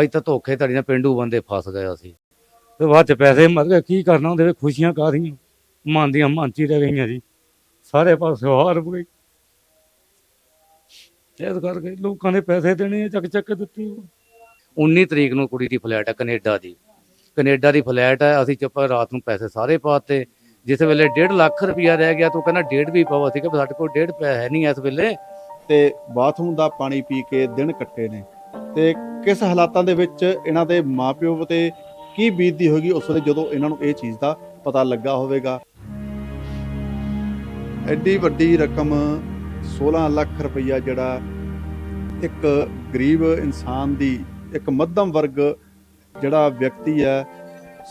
ਅੱਜ ਤਾਂ ਧੋਖੇ ਧੜੀ ਨਾਲ ਪਿੰਡੂ ਬੰਦੇ ਫਸ ਗਏ ਅਸੀਂ। ਤੇ ਬਾਅਦ ਚ ਪੈਸੇ ਮਰ ਗਏ ਕੀ ਕਰਨਾ ਉਹਦੇ ਵਿੱਚ ਖੁਸ਼ੀਆਂ ਕਾਹਦੀਆਂ? ਮਨ ਦੀਆਂ ਮਨ 'ਚ ਹੀ ਰਹਿ ਗਈਆਂ ਜੀ। ਸਾਰੇ ਪਾਸੇ ਹਾਰ ਹੋ ਗਈ ਇਸ ਕਰਕੇ ਲੋਕਾਂ ਨੇ ਪੈਸੇ ਦੇਣੇ ਆ, ਚੱਕ ਚੱਕ ਦਿੱਤੀ 19 ਤਰੀਕ ਨੂੰ ਕੁੜੀ ਦੀ ਫਲੈਟ ਹੈ ਕੈਨੇਡਾ ਦੀ। ਕੈਨੇਡਾ ਦੀ ਫਲੈਟ ਹੈ ਅਸੀਂ ਚੁੱਪ ਰਾਤ ਨੂੰ ਪੈਸੇ ਸਾਰੇ ਪਾਤੇ। ਜਿਸ ਵੇਲੇ 1.5 ਲੱਖ ਰੁਪਇਆ ਰਹਿ ਗਿਆ ਤੂੰ ਕਹਿੰਦਾ ਡੇਢ ਵੀ ਪਾਓ ਅਸੀਂ ਕਿ ਸਾਡੇ ਕੋਲ ਡੇਢ ਪਿਆ ਹੈ ਨਹੀਂ ਇਸ ਵੇਲੇ। ਤੇ ਬਾਥਰੂਮ ਦਾ ਪਾਣੀ ਪੀ ਕੇ ਦਿਨ ਕੱਟੇ ਨੇ। ਤੇ ਕਿਸ ਹਾਲਾਤਾਂ ਦੇ ਵਿੱਚ ਇਹਨਾਂ ਦੇ ਮਾਪਿਓ ਤੇ ਕੀ ਬੀਤਦੀ ਹੋਗੀ ਉਸ ਵੇਲੇ ਜਦੋਂ ਇਹਨਾਂ ਨੂੰ ਇਹ ਚੀਜ਼ ਦਾ ਪਤਾ ਲੱਗਾ ਹੋਵੇਗਾ? ਐਡੀ ਵੱਡੀ ਰਕਮ 16 ਲੱਖ ਰੁਪਈਆ ਜਿਹੜਾ ਇੱਕ ਗਰੀਬ ਇਨਸਾਨ ਦੀ ਇੱਕ ਮੱਧਮ ਵਰਗ ਜਿਹੜਾ ਵਿਅਕਤੀ ਹੈ,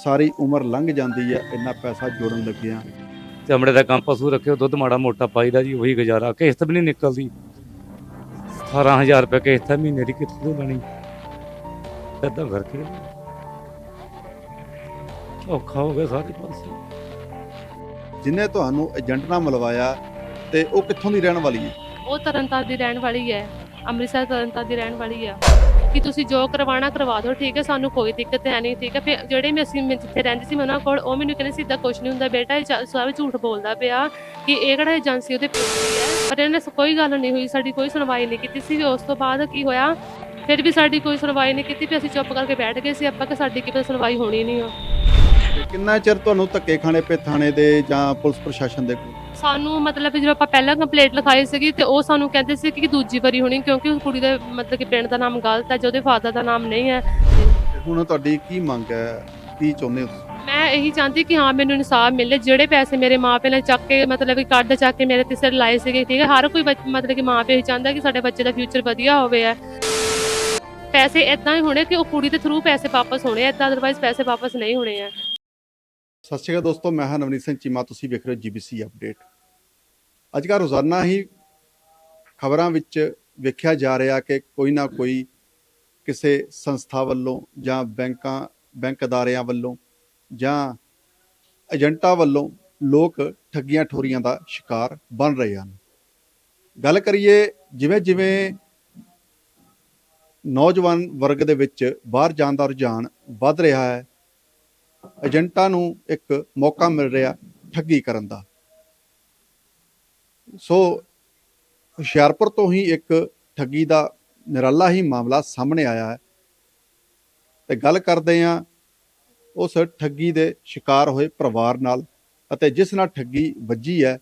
ਸਾਰੀ ਉਮਰ ਲੰਘ ਜਾਂਦੀ ਹੈ, ਇੰਨਾ ਪੈਸਾ ਜੋੜਨ ਲੱਗਿਆ। ਚਮੜੇ ਦਾ ਕੰਮ ਪਸ਼ੂ ਰੱਖਿਓ, ਦੁੱਧ ਮਾੜਾ ਮੋਟਾ ਪਾਈਦਾ ਜੀ, ਉਹੀ ਗੁਜ਼ਾਰਾ। ਕਿਸ਼ਤ ਵੀ ਨਹੀਂ ਨਿਕਲਦੀ। 18000 ਰੁਪਏ ਕਿਸ਼ਤ ਹੈ ਮਹੀਨੇ ਦੀ ਕਿੱਥੋਂ ਲੈਣੀ ਏਦਾਂ ਕਰਕੇ ਔਖਾ ਹੋ ਗਿਆ ਸਾਰੇ ਪਾਸੇ ਜਿਨੇ ਤੁਹਾਨੂੰ ਏਜੰਟ ਨਾਲ ਮਿਲਵਾਇਆ ਤੇ ਉਹ ਕਿੱਥੋਂ ਦੀ ਰਹਿਣ ਵਾਲੀ ਹੈ? ਉਹ ਤਰਨਤਾਰਨ ਦੀ ਰਹਿਣ ਵਾਲੀ ਹੈ। ਅੰਮ੍ਰਿਤਸਰ ਤਰਨਤਾਰਨ ਦੀ ਰਹਿਣ ਵਾਲੀ ਹੈ ਕਿ ਤੁਸੀਂ ਜੋ ਕਰਵਾਉਣਾ ਕਰਵਾ ਦਿਓ, ਠੀਕ ਹੈ, ਸਾਨੂੰ ਕੋਈ ਦਿੱਕਤ ਹੈ ਨਹੀਂ, ਠੀਕ ਹੈ। ਫਿਰ ਜਿਹੜੇ ਮੈਂ ਅਸੀਂ ਮੈਂ ਜਿੱਥੇ ਰਹਿੰਦੀ ਸੀ ਮੈਂ ਉਹਨਾਂ ਕੋਲ, ਉਹ ਮੈਨੂੰ ਕਹਿੰਦੇ ਸੀ ਕੁਝ ਨਹੀਂ ਹੁੰਦਾ ਬੇਟਾ, ਇਹ ਚ- ਸਭ ਝੂਠ ਬੋਲਦਾ ਪਿਆ ਕਿ ਇਹ ਕਿਹੜਾ ਏਜੰਸੀ ਉਹਦੇ ਪਿੱਛੇ ਹੈ ਪਰ ਇਹਨਾਂ ਨੇ ਕੋਈ ਗੱਲ ਨਹੀਂ ਹੋਈ, ਸਾਡੀ ਕੋਈ ਸੁਣਵਾਈ ਨਹੀਂ ਕੀਤੀ ਸੀ। ਉਸ ਤੋਂ ਬਾਅਦ ਕੀ ਹੋਇਆ, ਫਿਰ ਵੀ ਸਾਡੀ ਕੋਈ ਸੁਣਵਾਈ ਨਹੀਂ ਕੀਤੀ, ਫਿਰ ਅਸੀਂ ਚੁੱਪ ਕਰਕੇ ਬੈਠ ਗਏ ਸੀ। ਆਪਾਂ ਕਿ ਸਾਡੀ ਕੀ ਸੁਣਵਾਈ ਹੋਣੀ ਨਹੀਂ ਆ। ਕਿੰਨਾ ਚਿਰ ਤੁਹਾਨੂੰ ਧੱਕੇ ਖਾਣੇ ਪਏ ਥਾਣੇ ਦੇ ਜਾਂ ਪੁਲਿਸ ਪ੍ਰਸ਼ਾਸਨ ਦੇ ਕੋਲ? ਸਾਨੂੰ ਮਤਲਬ ਜਦੋਂ ਆਪਾਂ ਪਹਿਲਾਂ ਕੰਪਲੇਂਟ ਲਿਖਾਈ ਸੀਗੀ ਤੇ ਉਹ ਸਾਨੂੰ ਕਹਿੰਦੇ ਸੀ ਕਿ ਦੂਜੀ ਵਾਰੀ ਹੋਣੀ ਕਿਉਂਕਿ ਉਸ ਕੁੜੀ ਦਾ ਮਤਲਬ ਕਿ ਪਿੰਡ ਦਾ ਨਾਮ ਗਲਤ ਹੈ ਜਿਹਦੇ ਫਾਦਰ ਦਾ ਨਾਮ ਨਹੀਂ ਹੈ। ਤੇ ਹੁਣ ਤੁਹਾਡੀ ਕੀ ਮੰਗ ਹੈ? ਕੀ ਚਾਹੁੰਦੇ ਹੋ? ਮੈਂ ਇਹੀ ਚਾਹੁੰਦੀ ਕਿ ਹਾਂ ਮੈਨੂੰ ਇਨਸਾਫ ਮਿਲੇ। ਜਿਹੜੇ ਪੈਸੇ ਮੇਰੇ ਮਾਪੇ ਨੇ ਚੱਕ ਕੇ ਮਤਲਬ ਕਿ ਕੱਢ ਚੱਕ ਕੇ ਮੇਰੇ ਤੇ ਸਿਰ ਲਾਏ ਸੀਗੇ ਠੀਕ ਹੈ? ਹਰ ਕੋਈ ਮਤਲਬ ਕਿ ਮਾਪੇ ਹੀ ਚਾਹੁੰਦਾ ਕਿ ਸਾਡੇ ਬੱਚੇ ਦਾ ਫਿਊਚਰ ਵਧੀਆ ਹੋਵੇ ਹੈ। ਪੈਸੇ ਇਦਾਂ ਹੀ ਹੋਣੇ ਕਿ ਉਹ ਕੁੜੀ ਦੇ ਥਰੂ ਪੈਸੇ ਵਾਪਸ ਹੋਣੇ ਇਦਾਂ ਅਦਰਵਾਈਜ਼ ਪੈਸੇ ਵਾਪਸ ਨਹੀਂ ਹੋਣੇ ਆ ਸਤਿ ਸ਼੍ਰੀ ਅਕਾਲ ਦੋਸਤੋ, ਮੈਂ ਹਾਂ ਨਵਨੀਤ ਸਿੰਘ ਚੀਮਾ, ਤੁਸੀਂ ਵੇਖ ਰਹੇ ਹੋ ਜੀਬੀਸੀ ਅਪਡੇਟ। ਅੱਜ ਕੱਲ੍ਹ ਰੋਜ਼ਾਨਾ ਹੀ ਖਬਰਾਂ ਵਿੱਚ ਵੇਖਿਆ ਜਾ ਰਿਹਾ ਕਿ ਕੋਈ ਨਾ ਕੋਈ ਕਿਸੇ ਸੰਸਥਾ ਵੱਲੋਂ ਜਾਂ ਬੈਂਕਾਂ, ਬੈਂਕ ਅਦਾਰਿਆਂ ਵੱਲੋਂ ਜਾਂ ਏਜੰਟਾਂ ਵੱਲੋਂ ਲੋਕ ਠੱਗੀਆਂ ਠੋਰੀਆਂ ਦਾ ਸ਼ਿਕਾਰ ਬਣ ਰਹੇ ਹਨ। ਗੱਲ ਕਰੀਏ ਜਿਵੇਂ ਜਿਵੇਂ ਨੌਜਵਾਨ ਵਰਗ ਦੇ ਵਿੱਚ ਬਾਹਰ ਜਾਣ ਦਾ ਰੁਝਾਨ ਵੱਧ ਰਿਹਾ ਹੈ ਏਜੰਟਾਂ ਨੂੰ ਇੱਕ ਮੌਕਾ ਮਿਲ ਰਿਹਾ ਠੱਗੀ ਕਰਨ ਦਾ। ਸੋ ਹੁਸ਼ਿਆਰਪੁਰ ਤੋਂ ਹੀ ਇੱਕ ਠੱਗੀ ਦਾ ਨਿਰਾਲਾ ਹੀ ਮਾਮਲਾ ਸਾਹਮਣੇ ਆਇਆ ਹੈ। ਤੇ ਗੱਲ ਕਰਦੇ ਹਾਂ ਉਸ ਠੱਗੀ ਦੇ ਸ਼ਿਕਾਰ ਹੋਏ ਪਰਿਵਾਰ ਨਾਲ ਅਤੇ ਜਿਸ ਨਾਲ ਠੱਗੀ ਵੱਜੀ ਹੈ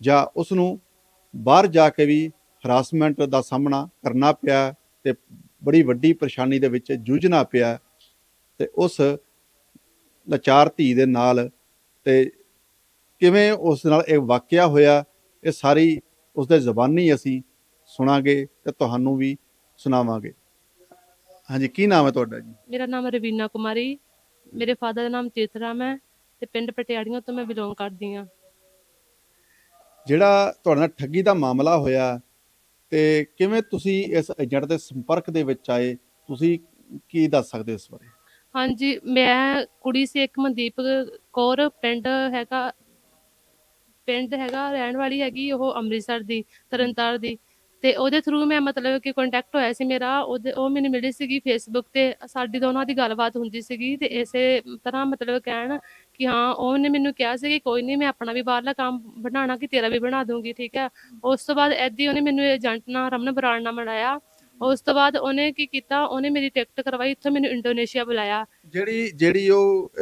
ਜਾਂ ਉਸ ਨੂੰ ਬਾਹਰ ਜਾ ਕੇ ਵੀ ਹਰਾਸਮੈਂਟ ਦਾ ਸਾਹਮਣਾ ਕਰਨਾ ਪਿਆ ਤੇ ਬੜੀ ਵੱਡੀ ਪਰੇਸ਼ਾਨੀ ਦੇ ਵਿੱਚ ਜੂਝਣਾ ਪਿਆ ਤੇ ਉਸ ਲਾਚਾਰ ਧੀ ਦੇ ਨਾਲ ਤੇ ਕਿਵੇਂ ਉਸ ਨਾਲ ਇਹ ਵਾਕਿਆ ਹੋਇਆ ਇਹ ਸਾਰੀ ਉਸ ਦੇ ਜ਼ਬਾਨੀ ਅਸੀਂ ਸੁਣਾਂਗੇ ਤੇ ਤੁਹਾਨੂੰ ਵੀ ਸੁਣਾਵਾਂਗੇ। ਹਾਂਜੀ ਕੀ ਨਾਮ ਹੈ ਤੁਹਾਡਾ ਜੀ? ਮੇਰਾ ਨਾਮ ਰਵੀਨਾ ਕੁਮਾਰੀ ਮੇਰੇ ਫਾਦਰ ਦਾ ਨਾਮ ਚੇਤਰਾਮ ਹੈ ਤੇ ਪਿੰਡ ਪਟਿਆੜੀਆਂ ਤੋਂ ਮੈਂ ਬਿਲੋਂਗ ਕਰਦੀ ਹਾਂ। ਜਿਹੜਾ ਤੁਹਾਡੇ ਨਾਲ ਠੱਗੀ ਦਾ ਮਾਮਲਾ ਹੋਇਆ ਤੇ ਕਿਵੇਂ ਤੁਸੀਂ ਇਸ ਏਜੰਟ ਦੇ ਸੰਪਰਕ ਦੇ ਵਿੱਚ ਆਏ ਤੁਸੀਂ ਕੀ ਦੱਸ ਸਕਦੇ ਹੋ ਇਸ ਬਾਰੇ? ਹਾਂਜੀ, ਮੈਂ ਕੁੜੀ ਸੀ ਇੱਕ ਮਨਦੀਪ ਕੌਰ, ਪਿੰਡ ਹੈਗਾ ਪਿੰਡ ਹੈਗਾ, ਰਹਿਣ ਵਾਲੀ ਹੈਗੀ ਉਹ ਅੰਮ੍ਰਿਤਸਰ ਦੀ ਤਰਨਤਾਰ ਦੀ। ਤੇ ਉਹਦੇ ਥਰੂ ਮੈਂ ਮਤਲਬ ਕਿ ਕੰਟੈਕਟ ਹੋਇਆ ਸੀ ਮੇਰਾ, ਉਹਦੇ, ਉਹ ਮੈਨੂੰ ਮਿਲੀ ਸੀਗੀ ਫੇਸਬੁੱਕ ਤੇ, ਸਾਡੀ ਦੋਨਾਂ ਦੀ ਗੱਲਬਾਤ ਹੁੰਦੀ ਸੀਗੀ ਤੇ ਇਸੇ ਤਰ੍ਹਾਂ ਮਤਲਬ ਕਹਿਣ ਕਿ ਹਾਂ, ਉਹਨੇ ਮੈਨੂੰ ਕਿਹਾ ਸੀ ਕਿ ਕੋਈ ਨਹੀਂ ਮੈਂ ਆਪਣਾ ਵੀ ਬਾਹਰਲਾ ਕੰਮ ਬਣਾਉਣਾ ਕਿ ਤੇਰਾ ਵੀ ਬਣਾ ਦੂੰਗੀ, ਠੀਕ ਹੈ। ਉਸ ਤੋਂ ਬਾਅਦ ਐਦੀ ਉਹਨੇ ਮੈਨੂੰ ਏਜੰਟ ਨਾਲ ਰਮਨ ਬਰਾੜ ਨਾਲ ਮਿਲਾਇਆ। ਉਸ ਤੋਂ ਬਾਅਦ ਉਹਨੇ ਕੀ ਕੀਤਾ? ਉਹਨੇ ਮੇਰੀ ਟਿਕਟ ਕਰਵਾਈ ਇੱਥੋਂ ਮੈਨੂੰ ਇੰਡੋਨੇਸ਼ੀਆ ਬੁਲਾਇਆ। ਜਿਹੜੀ ਜਿਹੜੀ ਉਹ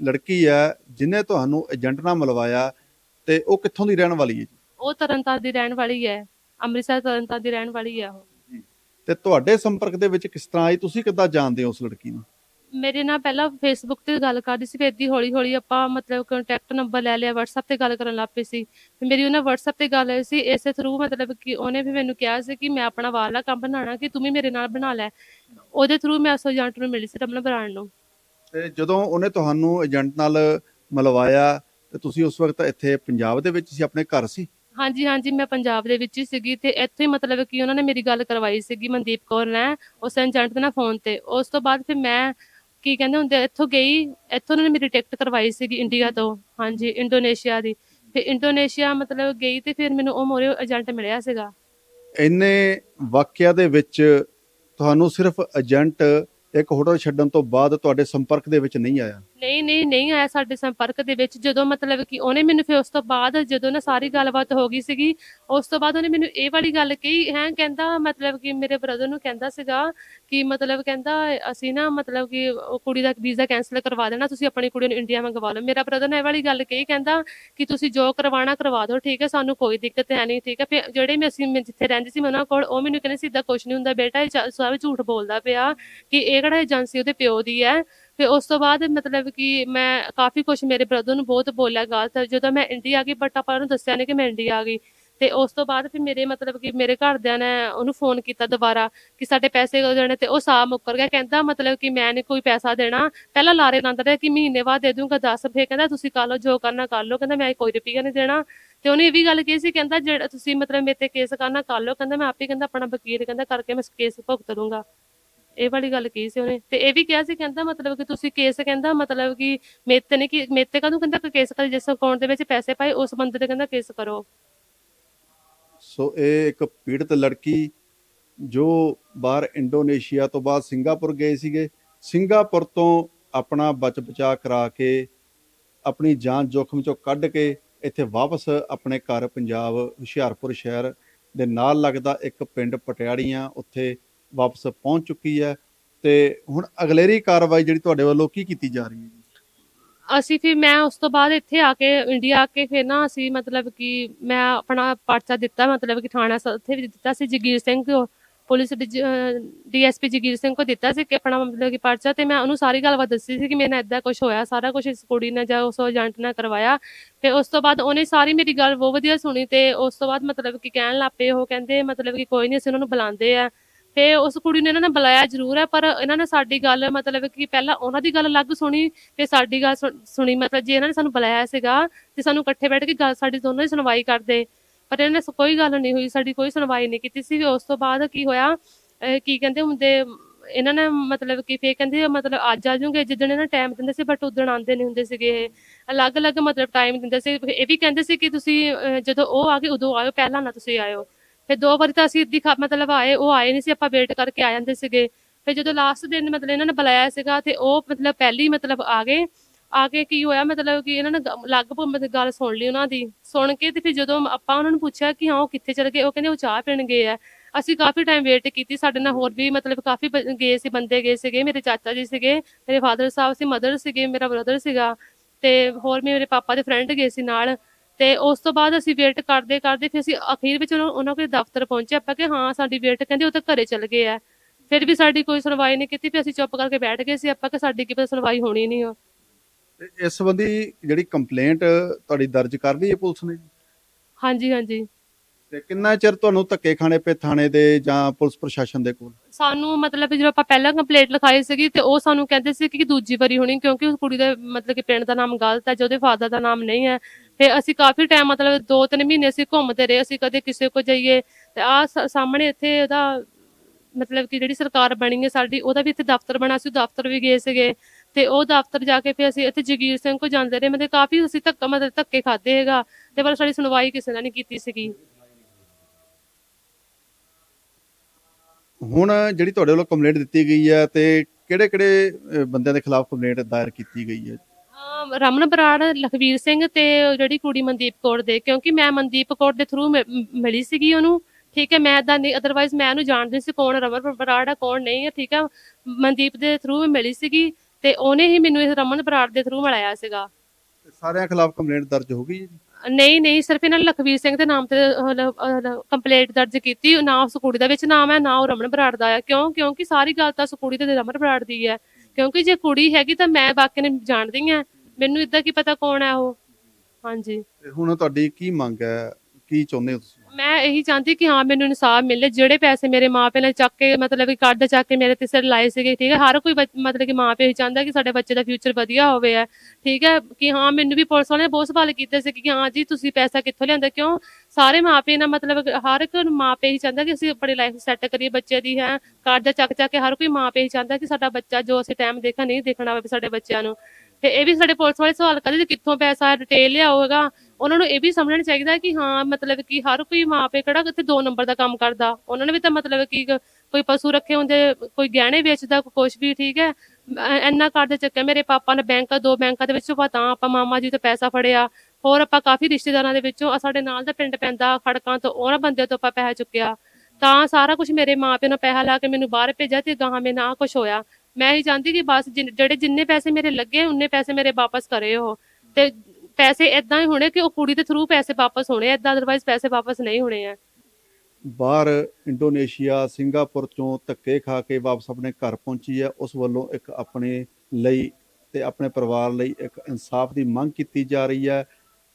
ਲੜਕੀ ਹੈ ਜਿਨੇ ਤੁਹਾਨੂੰ ਏਜੰਟ ਨਾਲ ਮਿਲਵਾਇਆ ਤੇ ਉਹ ਕਿੱਥੋਂ ਦੀ ਰਹਿਣ ਵਾਲੀ ਹੈ ਜੀ? ਉਹ ਤਰਨਤਾਰਨ ਦੀ ਰਹਿਣ ਵਾਲੀ ਹੈ। ਅੰਮ੍ਰਿਤਸਰ ਤਰਨਤਾਰਨ ਦੀ ਰਹਿਣ ਵਾਲੀ ਹੈ ਉਹ। ਤੇ ਤੁਹਾਡੇ ਸੰਪਰਕ ਦੇ ਵਿੱਚ ਕਿਸ ਤਰ੍ਹਾਂ ਆਈ? ਤੁਸੀਂ ਕਿੱਦਾਂ ਜਾਣਦੇ ਹੋ ਉਸ ਲੜਕੀ ਨੂੰ? ਮੇਰੇ ਨਾਲ ਪਹਿਲਾਂ ਫੇਸਬੁੱਕ ਤੇ ਗੱਲ ਕਰਦੀ ਸੀ ਫਿਰ ਏਦੀ ਹੌਲੀ ਹੌਲੀ ਆਪਾਂ ਮਤਲਬ ਕੰਟੈਕਟ ਨੰਬਰ ਲੈ ਲਿਆ WhatsApp ਤੇ ਗੱਲ ਕਰਨ ਲੱਗ ਪਏ ਸੀ। ਫਿਰ ਮੇਰੀ ਉਹਨਾਂ WhatsApp ਤੇ ਗੱਲ ਹੋਈ ਸੀ ਇਸੇ ਥਰੂ ਮਤਲਬ ਕਿ ਉਹਨੇ ਵੀ ਮੈਨੂੰ ਕਿਹਾ ਸੀ ਕਿ ਮੈਂ ਆਪਣਾ ਵਾਰਲਾ ਕੰਮ ਬਣਾਉਣਾ ਕਿ ਤੂੰ ਵੀ ਮੇਰੇ ਨਾਲ ਬਣਾ ਲੈ। ਉਹਦੇ ਥਰੂ ਮੈਂ ਉਸ ਏਜੰਟ ਨੂੰ ਮਿਲੀ ਸੀ ਰਮਨ ਬਰਾੜ ਨੂੰ। ਤੇ ਜਦੋਂ ਉਹਨੇ ਤੁਹਾਨੂੰ ਏਜੰਟ ਨਾਲ ਮਿਲਵਾਇਆ ਤੇ ਤੁਸੀਂ ਉਸ ਵਕਤ ਇੱਥੇ ਪੰਜਾਬ ਦੇ ਵਿੱਚ ਸੀ ਆਪਣੇ ਘਰ ਸੀ? ਹਾਂਜੀ ਹਾਂਜੀ ਮੈਂ ਪੰਜਾਬ ਦੇ ਵਿੱਚ ਹੀ ਸੀਗੀ ਤੇ ਇੱਥੇ ਹੀ ਮਤਲਬ ਕਿ ਉਹਨਾਂ ਨੇ ਮੇਰੀ ਗੱਲ ਕਰਵਾਈ ਸੀਗੀ ਮਨਦੀਪ ਕੌਰ ਨੇ ਉਸ ਏਜੰਟ ਦੇ ਨਾਲ ਫੋਨ ਤੇ। ਉਸ ਤੋਂ ਬਾਅਦ ਫਿਰ ਮੈਂ ਕੀ ਕਹਿੰਦੇ ਹੁੰਦੇ ਇੱਥੋਂ ਗਈ, ਇੱਥੋਂ ਉਹਨਾਂ ਨੇ ਮੇਰੀ ਟਿਕਟ ਕਰਵਾਈ ਸੀਗੀ ਇੰਡੀਆ ਤੋਂ, ਹਾਂਜੀ ਇੰਡੋਨੇਸ਼ੀਆ ਦੀ। ਫਿਰ ਇੰਡੋਨੇਸ਼ੀਆ ਮਤਲਬ ਗਈ ਤੇ ਫਿਰ ਮੈਨੂੰ ਉਹ ਮੋਰੇ ਏਜੰਟ ਮਿਲਿਆ ਸੀਗਾ। ਇੰਨੇ ਵਾਕਿਆ ਦੇ ਵਿੱਚ ਤੁਹਾਨੂੰ ਸਿਰਫ ਏਜੰਟ ਇੱਕ ਹੋਟਲ ਛੱਡਣ ਤੋਂ ਬਾਅਦ ਤੁਹਾਡੇ ਸੰਪਰਕ ਦੇ ਵਿੱਚ ਨਹੀਂ ਆਇਆ? ਨਹੀਂ ਨਹੀਂ ਨਹੀਂ ਆਇਆ ਸਾਡੇ ਸੰਪਰਕ ਦੇ ਵਿੱਚ। ਜਦੋਂ ਮਤਲਬ ਕਿ ਉਹਨੇ ਮੈਨੂੰ ਫਿਰ ਉਸ ਤੋਂ ਬਾਅਦ ਜਦੋਂ ਨਾ ਸਾਰੀ ਗੱਲਬਾਤ ਹੋ ਗਈ ਸੀਗੀ, ਉਸ ਤੋਂ ਬਾਅਦ ਉਹਨੇ ਮੈਨੂੰ ਇਹ ਵਾਲੀ ਗੱਲ ਕਹੀ, ਹੈ ਕਹਿੰਦਾ ਮਤਲਬ ਕਿ ਮੇਰੇ ਬ੍ਰਦਰ ਨੂੰ ਕਹਿੰਦਾ ਸੀਗਾ ਕਿ ਮਤਲਬ ਕਹਿੰਦਾ ਅਸੀਂ ਨਾ ਮਤਲਬ ਕਿ ਉਹ ਕੁੜੀ ਦਾ ਵੀਜ਼ਾ ਕੈਨਸਲ ਕਰਵਾ ਦੇਣਾ, ਤੁਸੀਂ ਆਪਣੀ ਕੁੜੀ ਨੂੰ ਇੰਡੀਆ ਮੰਗਵਾ ਲਓ। ਮੇਰਾ ਬ੍ਰਦਰ ਨੇ ਇਹ ਵਾਲੀ ਗੱਲ ਕਹੀ, ਕਹਿੰਦਾ ਕਿ ਤੁਸੀਂ ਜੋ ਕਰਵਾਉਣਾ ਕਰਵਾ ਦਿਓ, ਠੀਕ ਹੈ, ਸਾਨੂੰ ਕੋਈ ਦਿੱਕਤ ਹੈ ਨਹੀਂ, ਠੀਕ ਹੈ। ਫਿਰ ਜਿਹੜੇ ਮੈਂ ਅਸੀਂ ਜਿੱਥੇ ਰਹਿੰਦੀ ਸੀ ਮੈਂ ਉਹਨਾਂ ਕੋਲ, ਉਹ ਮੈਨੂੰ ਕਹਿੰਦੇ ਸੀ ਇਦਾਂ ਕੁਝ ਨਹੀਂ ਹੁੰਦਾ ਬੇਟਾ, ਇਹ ਸਭ ਝੂਠ ਬੋਲਦਾ ਪਿਆ ਕਿ ਇਹ ਕਿਹੜਾ ਏਜੰਸੀ ਉਹਦੇ ਪਿਓ ਦੀ ਹੈ? ਫਿਰ ਉਸ ਤੋਂ ਬਾਅਦ ਮਤਲਬ ਕਿ ਮੈਂ ਕਾਫੀ ਕੁਝ ਮੇਰੇ ਬ੍ਰਦਰ ਨੂੰ ਬਹੁਤ ਬੋਲਿਆ ਗਲਤ ਜਦੋਂ ਮੈਂ ਇੰਡੀਆ ਆ ਗਈ ਬਟ ਆਪਾਂ ਉਹਨੂੰ ਦੱਸਿਆ ਨਹੀਂ ਕਿ ਮੈਂ ਇੰਡੀਆ ਆ ਗਈ ਤੇ ਉਸ ਤੋਂ ਬਾਅਦ ਫਿਰ ਮੇਰੇ ਮਤਲਬ ਕਿ ਮੇਰੇ ਘਰਦਿਆਂ ਨੇ ਉਹਨੂੰ ਫੋਨ ਕੀਤਾ ਦੁਬਾਰਾ ਕਿ ਸਾਡੇ ਪੈਸੇ ਕਦੋਂ ਦੇਣੇ ਤੇ ਉਹ ਸਾਹ ਮੁੱਕਰ ਗਿਆ, ਕਹਿੰਦਾ ਮਤਲਬ ਕਿ ਮੈਂ ਨਹੀਂ ਕੋਈ ਪੈਸਾ ਦੇਣਾ, ਪਹਿਲਾਂ ਲਾਰੇ ਲਾਉਂਦਾ ਰਿਹਾ ਕਿ ਮਹੀਨੇ ਬਾਅਦ ਦੇ ਦੂੰਗਾ 10 ਫੇਰ ਕਹਿੰਦਾ ਤੁਸੀਂ ਕਰ ਲਓ, ਜੋ ਕਰਨਾ ਕਰ ਲਓ, ਕਹਿੰਦਾ ਮੈਂ ਕੋਈ ਰੁਪਈਆ ਨਹੀਂ ਦੇਣਾ ਤੇ ਉਹਨੇ ਇਹ ਵੀ ਗੱਲ ਕਹੀ ਸੀ, ਕਹਿੰਦਾ ਜਿਹੜਾ ਤੁਸੀਂ ਮਤਲਬ ਮੇਰੇ ਤੇ ਕੇਸ ਕਰਨਾ ਕਰ ਲਓ, ਕਹਿੰਦਾ ਮੈਂ ਆਪੇ ਕਹਿੰਦਾ ਆਪਣਾ ਵਕੀਲ, ਕਹਿੰਦਾ ਕਰਕੇ ਮੈਂ ਕੇਸ ਭੁਗਤ ਲੂੰਗਾ ਇਹ ਵਾਲੀ ਗੱਲ ਕਹੀ ਸੀ ਉਹਨੇ, ਤੇ ਇਹ ਵੀ ਕਿਹਾ ਸੀ ਕਹਿੰਦਾ ਮਤਲਬ ਕਿ ਤੁਸੀਂ ਕੇਸ ਕਹਿੰਦਾ ਮਤਲਬ ਕਿ ਮੇਰੇ ਤੇ ਕਿ, ਮੇਰੇ ਤੇ ਕਹਿੰਦਾ ਕਿ ਕੇਸ ਕਰ, ਜਿਸ ਅਕਾਊਂਟ ਦੇ ਵਿੱਚ ਪੈਸੇ ਪਾਏ, ਉਸ ਬੰਦੇ ਤੇ ਕਹਿੰਦਾ ਕੇਸ ਕਰੋ। ਸੋ ਇਹ ਇੱਕ ਪੀੜਤ ਲੜਕੀ ਜੋ ਬਾਹਰ ਇੰਡੋਨੇਸ਼ੀਆ ਤੋਂ ਬਾਅਦ ਸਿੰਗਾਪੁਰ ਗਏ ਸੀਗੇ, ਸਿੰਗਾਪੁਰ ਤੋਂ ਆਪਣਾ ਬਚ ਬਚਾ ਕਰਾ ਕੇ, ਆਪਣੀ ਜਾਨ ਜੋਖਮ ਚੋਂ ਕੱਢ ਕੇ ਇੱਥੇ ਵਾਪਸ ਆਪਣੇ ਘਰ ਪੰਜਾਬ ਹੁਸ਼ਿਆਰਪੁਰ ਸ਼ਹਿਰ ਦੇ ਨਾਲ ਲੱਗਦਾ ਇੱਕ ਪਿੰਡ ਪਟਿਆੜੀਆਂ, ਉੱਥੇ ਵਾਪਸ ਪਹੁੰਚ ਚੁੱਕੀ ਹੈ ਤੇ ਹੁਣ ਅਗਲੇਰੀ ਕਾਰਵਾਈ ਜਿਹੜੀ ਤੁਹਾਡੇ ਵੱਲੋਂ ਕੀ ਕੀਤੀ ਜਾ ਰਹੀ ਹੈ ਜੀ? ਅਸੀਂ ਫਿਰ ਮੈਂ ਉਸ ਤੋਂ ਬਾਅਦ ਇੱਥੇ ਆ ਕੇ, ਇੰਡੀਆ ਆ ਕੇ ਫਿਰ ਨਾ ਅਸੀਂ ਮਤਲਬ ਕਿ ਮੈਂ ਆਪਣਾ ਪਰਚਾ ਦਿੱਤਾ, ਮਤਲਬ ਕਿ ਥਾਣਾ ਸ- ਉੱਥੇ ਵੀ ਦਿੱਤਾ ਸੀ ਜਗੀਰ ਸਿੰਘ ਕੋ, ਪੁਲਿਸ ਡੀਐਸਪੀ ਜਗੀਰ ਸਿੰਘ ਕੋ ਦਿੱਤਾ ਸੀ ਕਿ ਆਪਣਾ ਮਤਲਬ ਕਿ ਪਰਚਾ ਤੇ ਮੈਂ ਉਹਨੂੰ ਸਾਰੀ ਗੱਲਬਾਤ ਦੱਸੀ ਸੀ ਕਿ ਮੇਰੇ ਨਾਲ ਇਦਾਂ ਕੁਝ ਹੋਇਆ, ਸਾਰਾ ਕੁਝ ਇਸ ਕੁੜੀ ਨੇ ਜਾਂ ਉਸ ਏਜੰਟ ਨੇ ਕਰਵਾਇਆ ਤੇ ਉਸ ਤੋਂ ਬਾਅਦ ਉਹਨੇ ਸਾਰੀ ਮੇਰੀ ਗੱਲ ਬਹੁਤ ਵਧੀਆ ਸੁਣੀ ਤੇ ਉਸ ਤੋਂ ਬਾਅਦ ਮਤਲਬ ਕਿ ਕਹਿਣ ਲੱਪੇ ਉਹ ਕਹਿੰਦੇ ਮਤਲਬ ਕਿ ਕੋਈ ਨਹੀਂ ਅਸੀਂ ਉਹਨਾਂ ਨੂੰ ਬੁਲਾਉਂਦੇ ਆ ਤੇ ਉਸ ਕੁੜੀ ਨੂੰ ਇਹਨਾਂ ਨੇ ਬੁਲਾਇਆ ਜ਼ਰੂਰ ਹੈ, ਪਰ ਇਹਨਾਂ ਨੇ ਸਾਡੀ ਗੱਲ ਮਤਲਬ ਕਿ ਪਹਿਲਾਂ ਉਹਨਾਂ ਦੀ ਗੱਲ ਅਲੱਗ ਸੁਣੀ ਤੇ ਸਾਡੀ ਗੱਲ ਸੁਣੀ ਮਤਲਬ ਜੇ ਇਹਨਾਂ ਨੇ ਸਾਨੂੰ ਬੁਲਾਇਆ ਸੀਗਾ ਤੇ ਸਾਨੂੰ ਇਕੱਠੇ ਬੈਠ ਕੇ ਗੱਲ ਸਾਡੀ ਦੋਨੋਂ ਦੀ ਸੁਣਵਾਈ ਕਰਦੇ। ਪਰ ਇਹਨਾਂ ਨੇ ਕੋਈ ਗੱਲ ਨਹੀਂ ਹੋਈ, ਸਾਡੀ ਕੋਈ ਸੁਣਵਾਈ ਨਹੀਂ ਕੀਤੀ ਸੀ। ਉਸ ਤੋਂ ਬਾਅਦ ਕੀ ਹੋਇਆ ਕੀ ਕਹਿੰਦੇ ਹੁੰਦੇ, ਇਹਨਾਂ ਨੇ ਮਤਲਬ ਕਿ ਫੇਰ ਕਹਿੰਦੇ ਮਤਲਬ ਅੱਜ ਆ ਜਾਓਗੇ ਜਿੱਦਣ ਇਹਨਾਂ ਟਾਈਮ ਦਿੰਦੇ ਸੀ ਬਟ ਉਦਣ ਆਉਂਦੇ ਨਹੀਂ ਹੁੰਦੇ ਸੀਗੇ ਇਹ। ਅਲੱਗ-ਅਲੱਗ ਮਤਲਬ ਟਾਈਮ ਦਿੰਦੇ ਸੀ। ਇਹ ਵੀ ਕਹਿੰਦੇ ਸੀ ਕਿ ਤੁਸੀਂ ਜਦੋਂ ਉਹ ਆ ਗਏ, ਉਦੋਂ ਆਇਓ, ਪਹਿਲਾਂ ਨਾ ਤੁਸੀਂ ਆਇਓ। ਫਿਰ ਦੋ ਵਾਰੀ ਤਾਂ ਅਸੀਂ ਦਿਖਾ ਮਤਲਬ ਆਏ, ਉਹ ਆਏ ਨਹੀਂ ਸੀ, ਆਪਾਂ ਵੇਟ ਕਰਕੇ ਆ ਜਾਂਦੇ ਸੀਗੇ। ਫਿਰ ਜਦੋਂ ਲਾਸਟ ਦਿਨ ਮਤਲਬ ਇਹਨਾਂ ਨੇ ਬੁਲਾਇਆ ਸੀਗਾ ਤੇ ਉਹ ਮਤਲਬ ਪਹਿਲੀ ਮਤਲਬ ਆ ਗਏ। ਆ ਕੇ ਕੀ ਹੋਇਆ, ਮਤਲਬ ਕਿ ਇਹਨਾਂ ਨੇ ਗ- ਲਗਭਗ ਮਤਲਬ ਗੱਲ ਸੁਣ ਲਈ ਉਹਨਾਂ ਦੀ। ਸੁਣ ਕੇ ਤੇ ਫਿਰ ਜਦੋਂ ਆਪਾਂ ਉਹਨਾਂ ਨੂੰ ਪੁੱਛਿਆ ਕਿ ਹਾਂ, ਉਹ ਕਿੱਥੇ ਚਲੇ ਗਏ, ਉਹ ਕਹਿੰਦੇ ਉਹ ਚਾਹ ਪੀਣ ਗਏ ਆ। ਅਸੀਂ ਕਾਫੀ ਟਾਈਮ ਵੇਟ ਕੀਤੀ, ਸਾਡੇ ਨਾਲ ਹੋਰ ਵੀ ਮਤਲਬ ਕਾਫੀ ਬ- ਗਏ ਸੀ, ਬੰਦੇ ਗਏ ਸੀਗੇ, ਮੇਰੇ ਚਾਚਾ ਜੀ ਸੀਗੇ, ਮੇਰੇ ਫਾਦਰ ਸਾਹਿਬ ਸੀ ਮਦਰ ਸੀਗੇ, ਮੇਰਾ ਬ੍ਰਦਰ ਸੀਗਾ ਤੇ ਹੋਰ ਮੇਰੇ ਪਾਪਾ ਦੇ ਫਰੈਂਡ ਗਏ ਸੀ ਨਾਲ। ਤੇ ਉਸ ਤੋਂ ਬਾਅਦ ਅਸੀਂ ਵੇਟ ਕਰਦੇ ਕਰਦੇ ਫਿਰ ਅਸੀਂ ਅਖੀਰ ਵਿੱਚ ਉਹਨਾਂ ਕੋਲ ਦਫ਼ਤਰ ਪਹੁੰਚੇ ਆਪਾਂ ਕਿ ਹਾਂ ਸਾਡੀ ਵੇਟ ਕਹਿੰਦੇ ਉਹ ਤਾਂ ਘਰੇ ਚਲ ਗਏ ਆ। ਫਿਰ ਵੀ ਸਾਡੀ ਕੋਈ ਸੁਣਵਾਈ ਨਹੀਂ ਕੀਤੀ ਫਿਰ ਅਸੀਂ ਚੁੱਪ ਕਰਕੇ ਬੈਠ ਗਏ ਸੀ ਆਪਾਂ ਕਿ ਸਾਡੀ ਕੀ ਪਤਾ ਸੁਣਵਾਈ ਹੋਣੀ ਨਹੀਂ ਤੇ ਇਸ ਸੰਬੰਧੀ ਜਿਹੜੀ ਕੰਪਲੇਂਟ ਤੁਹਾਡੀ ਦਰਜ ਕਰ ਲਈ ਹੈ ਪੁਲਿਸ ਨੇ? ਹਾਂਜੀ ਹਾਂਜੀ। ਤੇ ਕਿੰਨਾ ਚਿਰ ਤੁਹਾਨੂੰ ਧੱਕੇ ਖਾਣੇ ਪਏ ਥਾਣੇ ਦੇ ਜਾਂ ਪੁਲਿਸ ਪ੍ਰਸ਼ਾਸਨ ਦੇ ਕੋਲ? ਸਾਨੂੰ ਮਤਲਬ ਜਦੋਂ ਆਪਾਂ ਪਹਿਲਾਂ ਕੰਪਲੇਂਟ ਲਿਖਾਈ ਸੀਗੀ ਤੇ ਉਹ ਸਾਨੂੰ ਕਹਿੰਦੇ ਸੀ ਕਿ ਦੂਜੀ ਵਾਰੀ ਹੋਣੀ ਕਿਉਂਕਿ ਉਸ ਕੁੜੀ ਦਾ ਮਤਲਬ ਕਿ ਪਿੰਡ ਦਾ ਨਾਮ ਗਲਤ ਹੈ ਜਿਹਦੇ ਫਾਦਰ ਦਾ ਨਾਮ ਨਹੀਂ ਹੈ ਤੇ ਅਸੀਂ ਕਾਫੀ ਟਾਈਮ ਮਤਲਬ 2-3 ਮਹੀਨੇ ਅਸੀਂ ਘੁੰਮਦੇ ਰਹੇ, ਅਸੀਂ ਕਦੇ ਕਿਸੇ ਕੋ ਜਾਈਏ ਤੇ ਆ ਸਾਹਮਣੇ ਇੱਥੇ ਉਹਦਾ ਮਤਲਬ ਕਿ ਜਿਹੜੀ ਸਰਕਾਰ ਬਣੀ ਹੈ ਸਾਡੀ, ਉਹਦਾ ਵੀ ਇੱਥੇ ਦਫ਼ਤਰ ਬਣਾ ਸੀ ਦਫ਼ਤਰ ਵੀ ਗਏ ਸੀਗੇ ਤੇ ਉਹ ਦਫ਼ਤਰ ਜਾ ਕੇ ਫਿਰ ਅਸੀਂ ਇੱਥੇ ਜਗੀਰ ਸਿੰਘ ਕੋ ਜਾਂਦੇ ਰਹੇ, ਮਤਲਬ ਕਾਫੀ ਅਸੀਂ ਧੱਕਾ, ਮਤਲਬ ਧੱਕੇ ਖਾਦੇ ਹੈਗਾ ਤੇ ਪਰ ਸਾਡੀ ਸੁਣਵਾਈ ਕਿਸੇ ਨੇ ਨਹੀਂ ਕੀਤੀ ਸੀਗੀ। ਹੁਣ ਜਿਹੜੀ ਤੁਹਾਡੇ ਵੱਲੋਂ ਕੰਪਲੇਂਟ ਦਿੱਤੀ ਗਈ ਹੈ ਤੇ ਕਿਹੜੇ ਕਿਹੜੇ ਬੰਦਿਆਂ ਦੇ ਖਿਲਾਫ ਕੰਪਲੇਂਟ ਦਾਇਰ ਕੀਤੀ ਗਈ ਹੈ? ਰਮਨ ਬਰਾੜ ਲਖਵੀਰ ਸਿੰਘ ਤੇ ਜਿਹੜੀ ਕੁੜੀ ਮਨਦੀਪ ਕੌਰ ਦੇ ਕਿਉਂਕਿ ਮੈਂ ਮਨਦੀਪ ਕੌਰ ਦੇ ਥਰੂ ਮਿਲੀ ਸੀਗੀ ਉਹਨੂੰ ਠੀਕ ਹੈ ਮੈਂ ਤਾਂ ਨਹੀਂ ਅਦਰਵਾਈਜ਼ ਮੈਂ ਉਹਨੂੰ ਜਾਣਦੀ ਸੀ ਕੌਣ ਰਮਨ ਬਰਾੜ ਹੈ ਕੌਣ ਨਹੀਂ ਹੈ ਠੀਕ ਹੈ ਮਨਦੀਪ ਦੇ ਥਰੂ ਮਿਲੀ ਸੀਗੀ ਤੇ ਉਹਨੇ ਹੀ ਮੈਨੂੰ ਇਸ ਰਮਨ ਬਰਾੜ ਦੇ ਥਰੂ ਮਿਲਾਇਆ ਸੀਗਾ। ਸਾਰਿਆਂ ਖਿਲਾਫ ਕੰਪਲੇਂਟ ਦਰਜ ਹੋ ਗਈ ਜੀ? ਨਹੀਂ ਨਹੀਂ ਸਿਰਫ ਇਹਨਾਂ ਲਖਵੀਰ ਸਿੰਘ ਦੇ ਨਾਮ ਤੇ ਕੰਪਲੇਂਟ ਦਰਜ ਕੀਤੀ ਨਾ ਉਸ ਕੁੜੀ ਦਾ ਵਿੱਚ ਨਾਮ ਹੈ ਨਾ ਉਹ ਰਮਨ ਬਰਾੜ ਦਾ ਹੈ ਕਿਉਂ ਕਿਉਂਕਿ ਸਾਰੀ ਗੱਲ ਤਾਂ ਉਸ ਕੁੜੀ ਤੇ ਰਮਨ ਬਰਾੜ ਦੀ ਹੈ ਕਿਉਂਕਿ ਜੇ ਕੁੜੀ ਹੈਗੀ ਤਾਂ ਮੈਂ ਬਾਕੀ ਨੇ ਜਾਣਦੀ ਹਾਂ ਮੈਨੂੰ ਇਦਾਂ ਕੀ ਪਤਾ ਕੌਣ ਹੈ ਉਹ? ਹਾਂਜੀ। ਤੇ ਹੁਣ ਤੁਹਾਡੀ ਕੀ ਮੰਗ ਹੈ? ਕੀ ਚਾਹੁੰਦੇ ਹੋ ਤੁਸੀਂ? ਮੈਂ ਇਹੀ ਚਾਹੁੰਦੀ ਕਿ ਹਾਂ ਮੈਨੂੰ ਇਨਸਾਫ ਮਿਲੇ। ਜਿਹੜੇ ਪੈਸੇ ਮੇਰੇ ਮਾਪੇ ਨੇ ਚੱਕ ਕੇ ਮਤਲਬ ਕਿ ਕਰਜ਼ਾ ਚੱਕ ਕੇ ਮੇਰੇ ਤੇ ਸਿਰ ਲਾਏ ਸੀਗੇ ਠੀਕ ਹੈ? ਹਰ ਕੋਈ ਬੱਚ- ਮਤਲਬ ਕਿ ਮਾਪੇ ਹੀ ਚਾਹੁੰਦਾ ਕਿ ਸਾਡੇ ਬੱਚੇ ਦਾ ਫਿਊਚਰ ਵਧੀਆ ਹੋਵੇ ਹੈ ਠੀਕ ਹੈ? ਕਿ ਹਾਂ ਮੈਨੂੰ ਵੀ ਪੁਲਿਸ ਵਾਲਿਆਂ ਨੇ ਬਹੁਤ ਸਵਾਲ ਕੀਤੇ ਸੀ ਕਿ ਹਾਂ ਜੀ ਤੁਸੀਂ ਪੈਸਾ ਕਿੱਥੋਂ ਲਿਆਂਦਾ? ਕਿਉਂ? ਸਾਰੇ ਮਾਪੇ ਨਾ ਮਤਲਬ ਕਿ ਹਰ ਇੱਕ ਮਾਪੇ ਹੀ ਚਾਹੁੰਦਾ ਕਿ ਅਸੀਂ ਆਪਣੀ ਲਾਈਫ ਸੈੱਟ ਕਰੀਏ ਬੱਚੇ ਦੀ ਹੈ? ਕਰਜ਼ਾ ਚੱਕ ਚੱਕ ਕੇ ਹਰ ਕੋਈ ਮਾਪੇ ਹੀ ਚਾਹੁੰਦਾ ਕਿ ਸਾਡਾ ਬੱਚਾ ਜੋ ਅਸੀਂ ਟਾਈਮ ਦੇਖਾ ਨਹੀਂ ਦੇਖਣਾ ਹੋਵੇ ਸਾਡੇ ਬੱਚਿਆਂ ਨੂੰ। ਤੇ ਇਹ ਵੀ ਸਾਡੇ ਪੁਲਿਸ ਵਾਲੇ ਸਵਾਲ ਕਰਦੇ ਕਿੱਥੋਂ ਪੈਸਾ ਰਿਟੇਲ ਲਿਆ ਹੋਵੇਗਾ ਉਹਨਾਂ ਨੂੰ ਇਹ ਵੀ ਸਮਝਣਾ ਚਾਹੀਦਾ ਕਿ ਹਾਂ, ਮਤਲਬ ਕਿ ਹਰ ਕੋਈ ਮਾਪੇ ਕਿਹੜਾ ਕਿਤੇ ਦੋ ਨੰਬਰ ਦਾ ਕੰਮ ਕਰਦਾ? ਉਹਨਾਂ ਨੇ ਵੀ ਤਾਂ ਮਤਲਬ ਕਿ ਕੋਈ ਪਸ਼ੂ ਰੱਖੇ ਹੁੰਦੇ, ਕੋਈ ਗਹਿਣੇ ਵੇਚਦਾ, ਕੋਈ ਕੁਛ ਵੀ, ਠੀਕ ਹੈ? ਇੰਨਾ ਕਰਦੇ ਚੱਕੇ ਮੇਰੇ ਪਾਪਾ ਨੇ ਬੈਂਕ, ਦੋ ਬੈਂਕਾਂ ਦੇ ਵਿੱਚੋਂ ਤਾਂ ਆਪਾਂ ਮਾਮਾ ਜੀ ਤੋਂ ਪੈਸਾ ਫੜਿਆ। ਹੋਰ ਆਪਾਂ ਕਾਫੀ ਰਿਸ਼ਤੇਦਾਰਾਂ ਦੇ ਵਿੱਚੋਂ ਸਾਡੇ ਨਾਲ ਦਾ ਪਿੰਡ ਪੈਂਦਾ, ਖੜਕਾਂ ਤੋਂ ਉਹਨਾਂ ਬੰਦੇ ਤੋਂ ਆਪਾਂ ਪੈਸਾ ਚੁੱਕਿਆ। ਤਾਂ ਸਾਰਾ ਕੁਝ ਮੇਰੇ ਮਾਪਿਆਂ ਨੇ ਪੈਸਾ ਲਾ ਕੇ ਮੈਨੂੰ ਬਾਹਰ ਭੇਜਿਆ ਤੇ ਗਾਹਾਂ ਮੇਰੇ ਨਾ ਕੁਝ ਹੋਇਆ। ਮੈਂ ਹੀ ਚਾਹੁੰਦੀ ਕਿ ਬਸ ਜਿਹੜੇ ਜਿੰਨੇ ਪੈਸੇ ਮੇਰੇ ਲੱਗੇ ਉਨੇ ਪੈਸੇ ਮੇਰੇ ਵਾਪਸ ਕਰੇ ਉਹ। ਤੇ ਪੈਸੇ ਇਦਾਂ ਹੀ ਹੋਣੇ ਕਿ ਉਹ ਕੁੜੀ ਦੇ ਥਰੂ ਪੈਸੇ ਵਾਪਸ ਹੋਣੇ ਇਦਾਂ ਅਦਰਵਾਈਜ਼ ਪੈਸੇ ਵਾਪਸ ਨਹੀਂ ਹੋਣੇ ਆ। ਬਾਹਰ ਇੰਡੋਨੇਸ਼ੀਆ, ਸਿੰਗਾਪੁਰ ਚੋਂ ਧੱਕੇ ਖਾ ਕੇ ਵਾਪਸ ਆਪਣੇ ਘਰ ਪਹੁੰਚੀ ਹੈ, ਉਸ ਵੱਲੋਂ ਇੱਕ ਆਪਣੇ ਲਈ ਤੇ ਆਪਣੇ ਪਰਿਵਾਰ ਲਈ ਇੱਕ ਇਨਸਾਫ ਦੀ ਮੰਗ ਕੀਤੀ ਜਾ ਰਹੀ ਹੈ।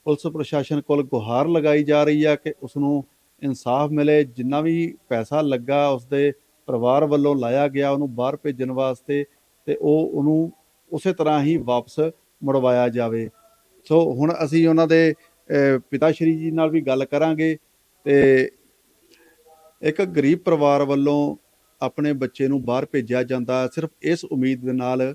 ਪੁਲਿਸ ਪ੍ਰਸ਼ਾਸਨ ਕੋਲ ਗੁਹਾਰ ਲਗਾਈ ਜਾ ਰਹੀ ਹੈ ਕਿ ਉਸ ਨੂੰ ਇਨਸਾਫ ਮਿਲੇ, ਜਿੰਨਾ ਵੀ ਪੈਸਾ ਲੱਗਾ ਉਸ ਦੇ ਪਰਿਵਾਰ ਵੱਲੋਂ ਲਾਇਆ ਗਿਆ, ਉਹਨੂੰ ਬਾਹਰ ਭੇਜਣ ਵਾਸਤੇ ਤੇ ਉਹ ਉਹਨੂੰ ਉਸੇ ਤਰ੍ਹਾਂ ਹੀ ਵਾਪਸ ਮੁੜਵਾਇਆ ਜਾਵੇ। ਸੋ ਹੁਣ ਅਸੀਂ ਉਹਨਾਂ ਦੇ ਪਿਤਾ ਸ਼੍ਰੀ ਜੀ ਨਾਲ ਵੀ ਗੱਲ ਕਰਾਂਗੇ ਤੇ ਇੱਕ ਗਰੀਬ ਪਰਿਵਾਰ ਵੱਲੋਂ ਆਪਣੇ ਬੱਚੇ ਨੂੰ ਬਾਹਰ ਭੇਜਿਆ ਜਾਂਦਾ। ਸਿਰਫ ਇਸ ਉਮੀਦ ਦੇ ਨਾਲ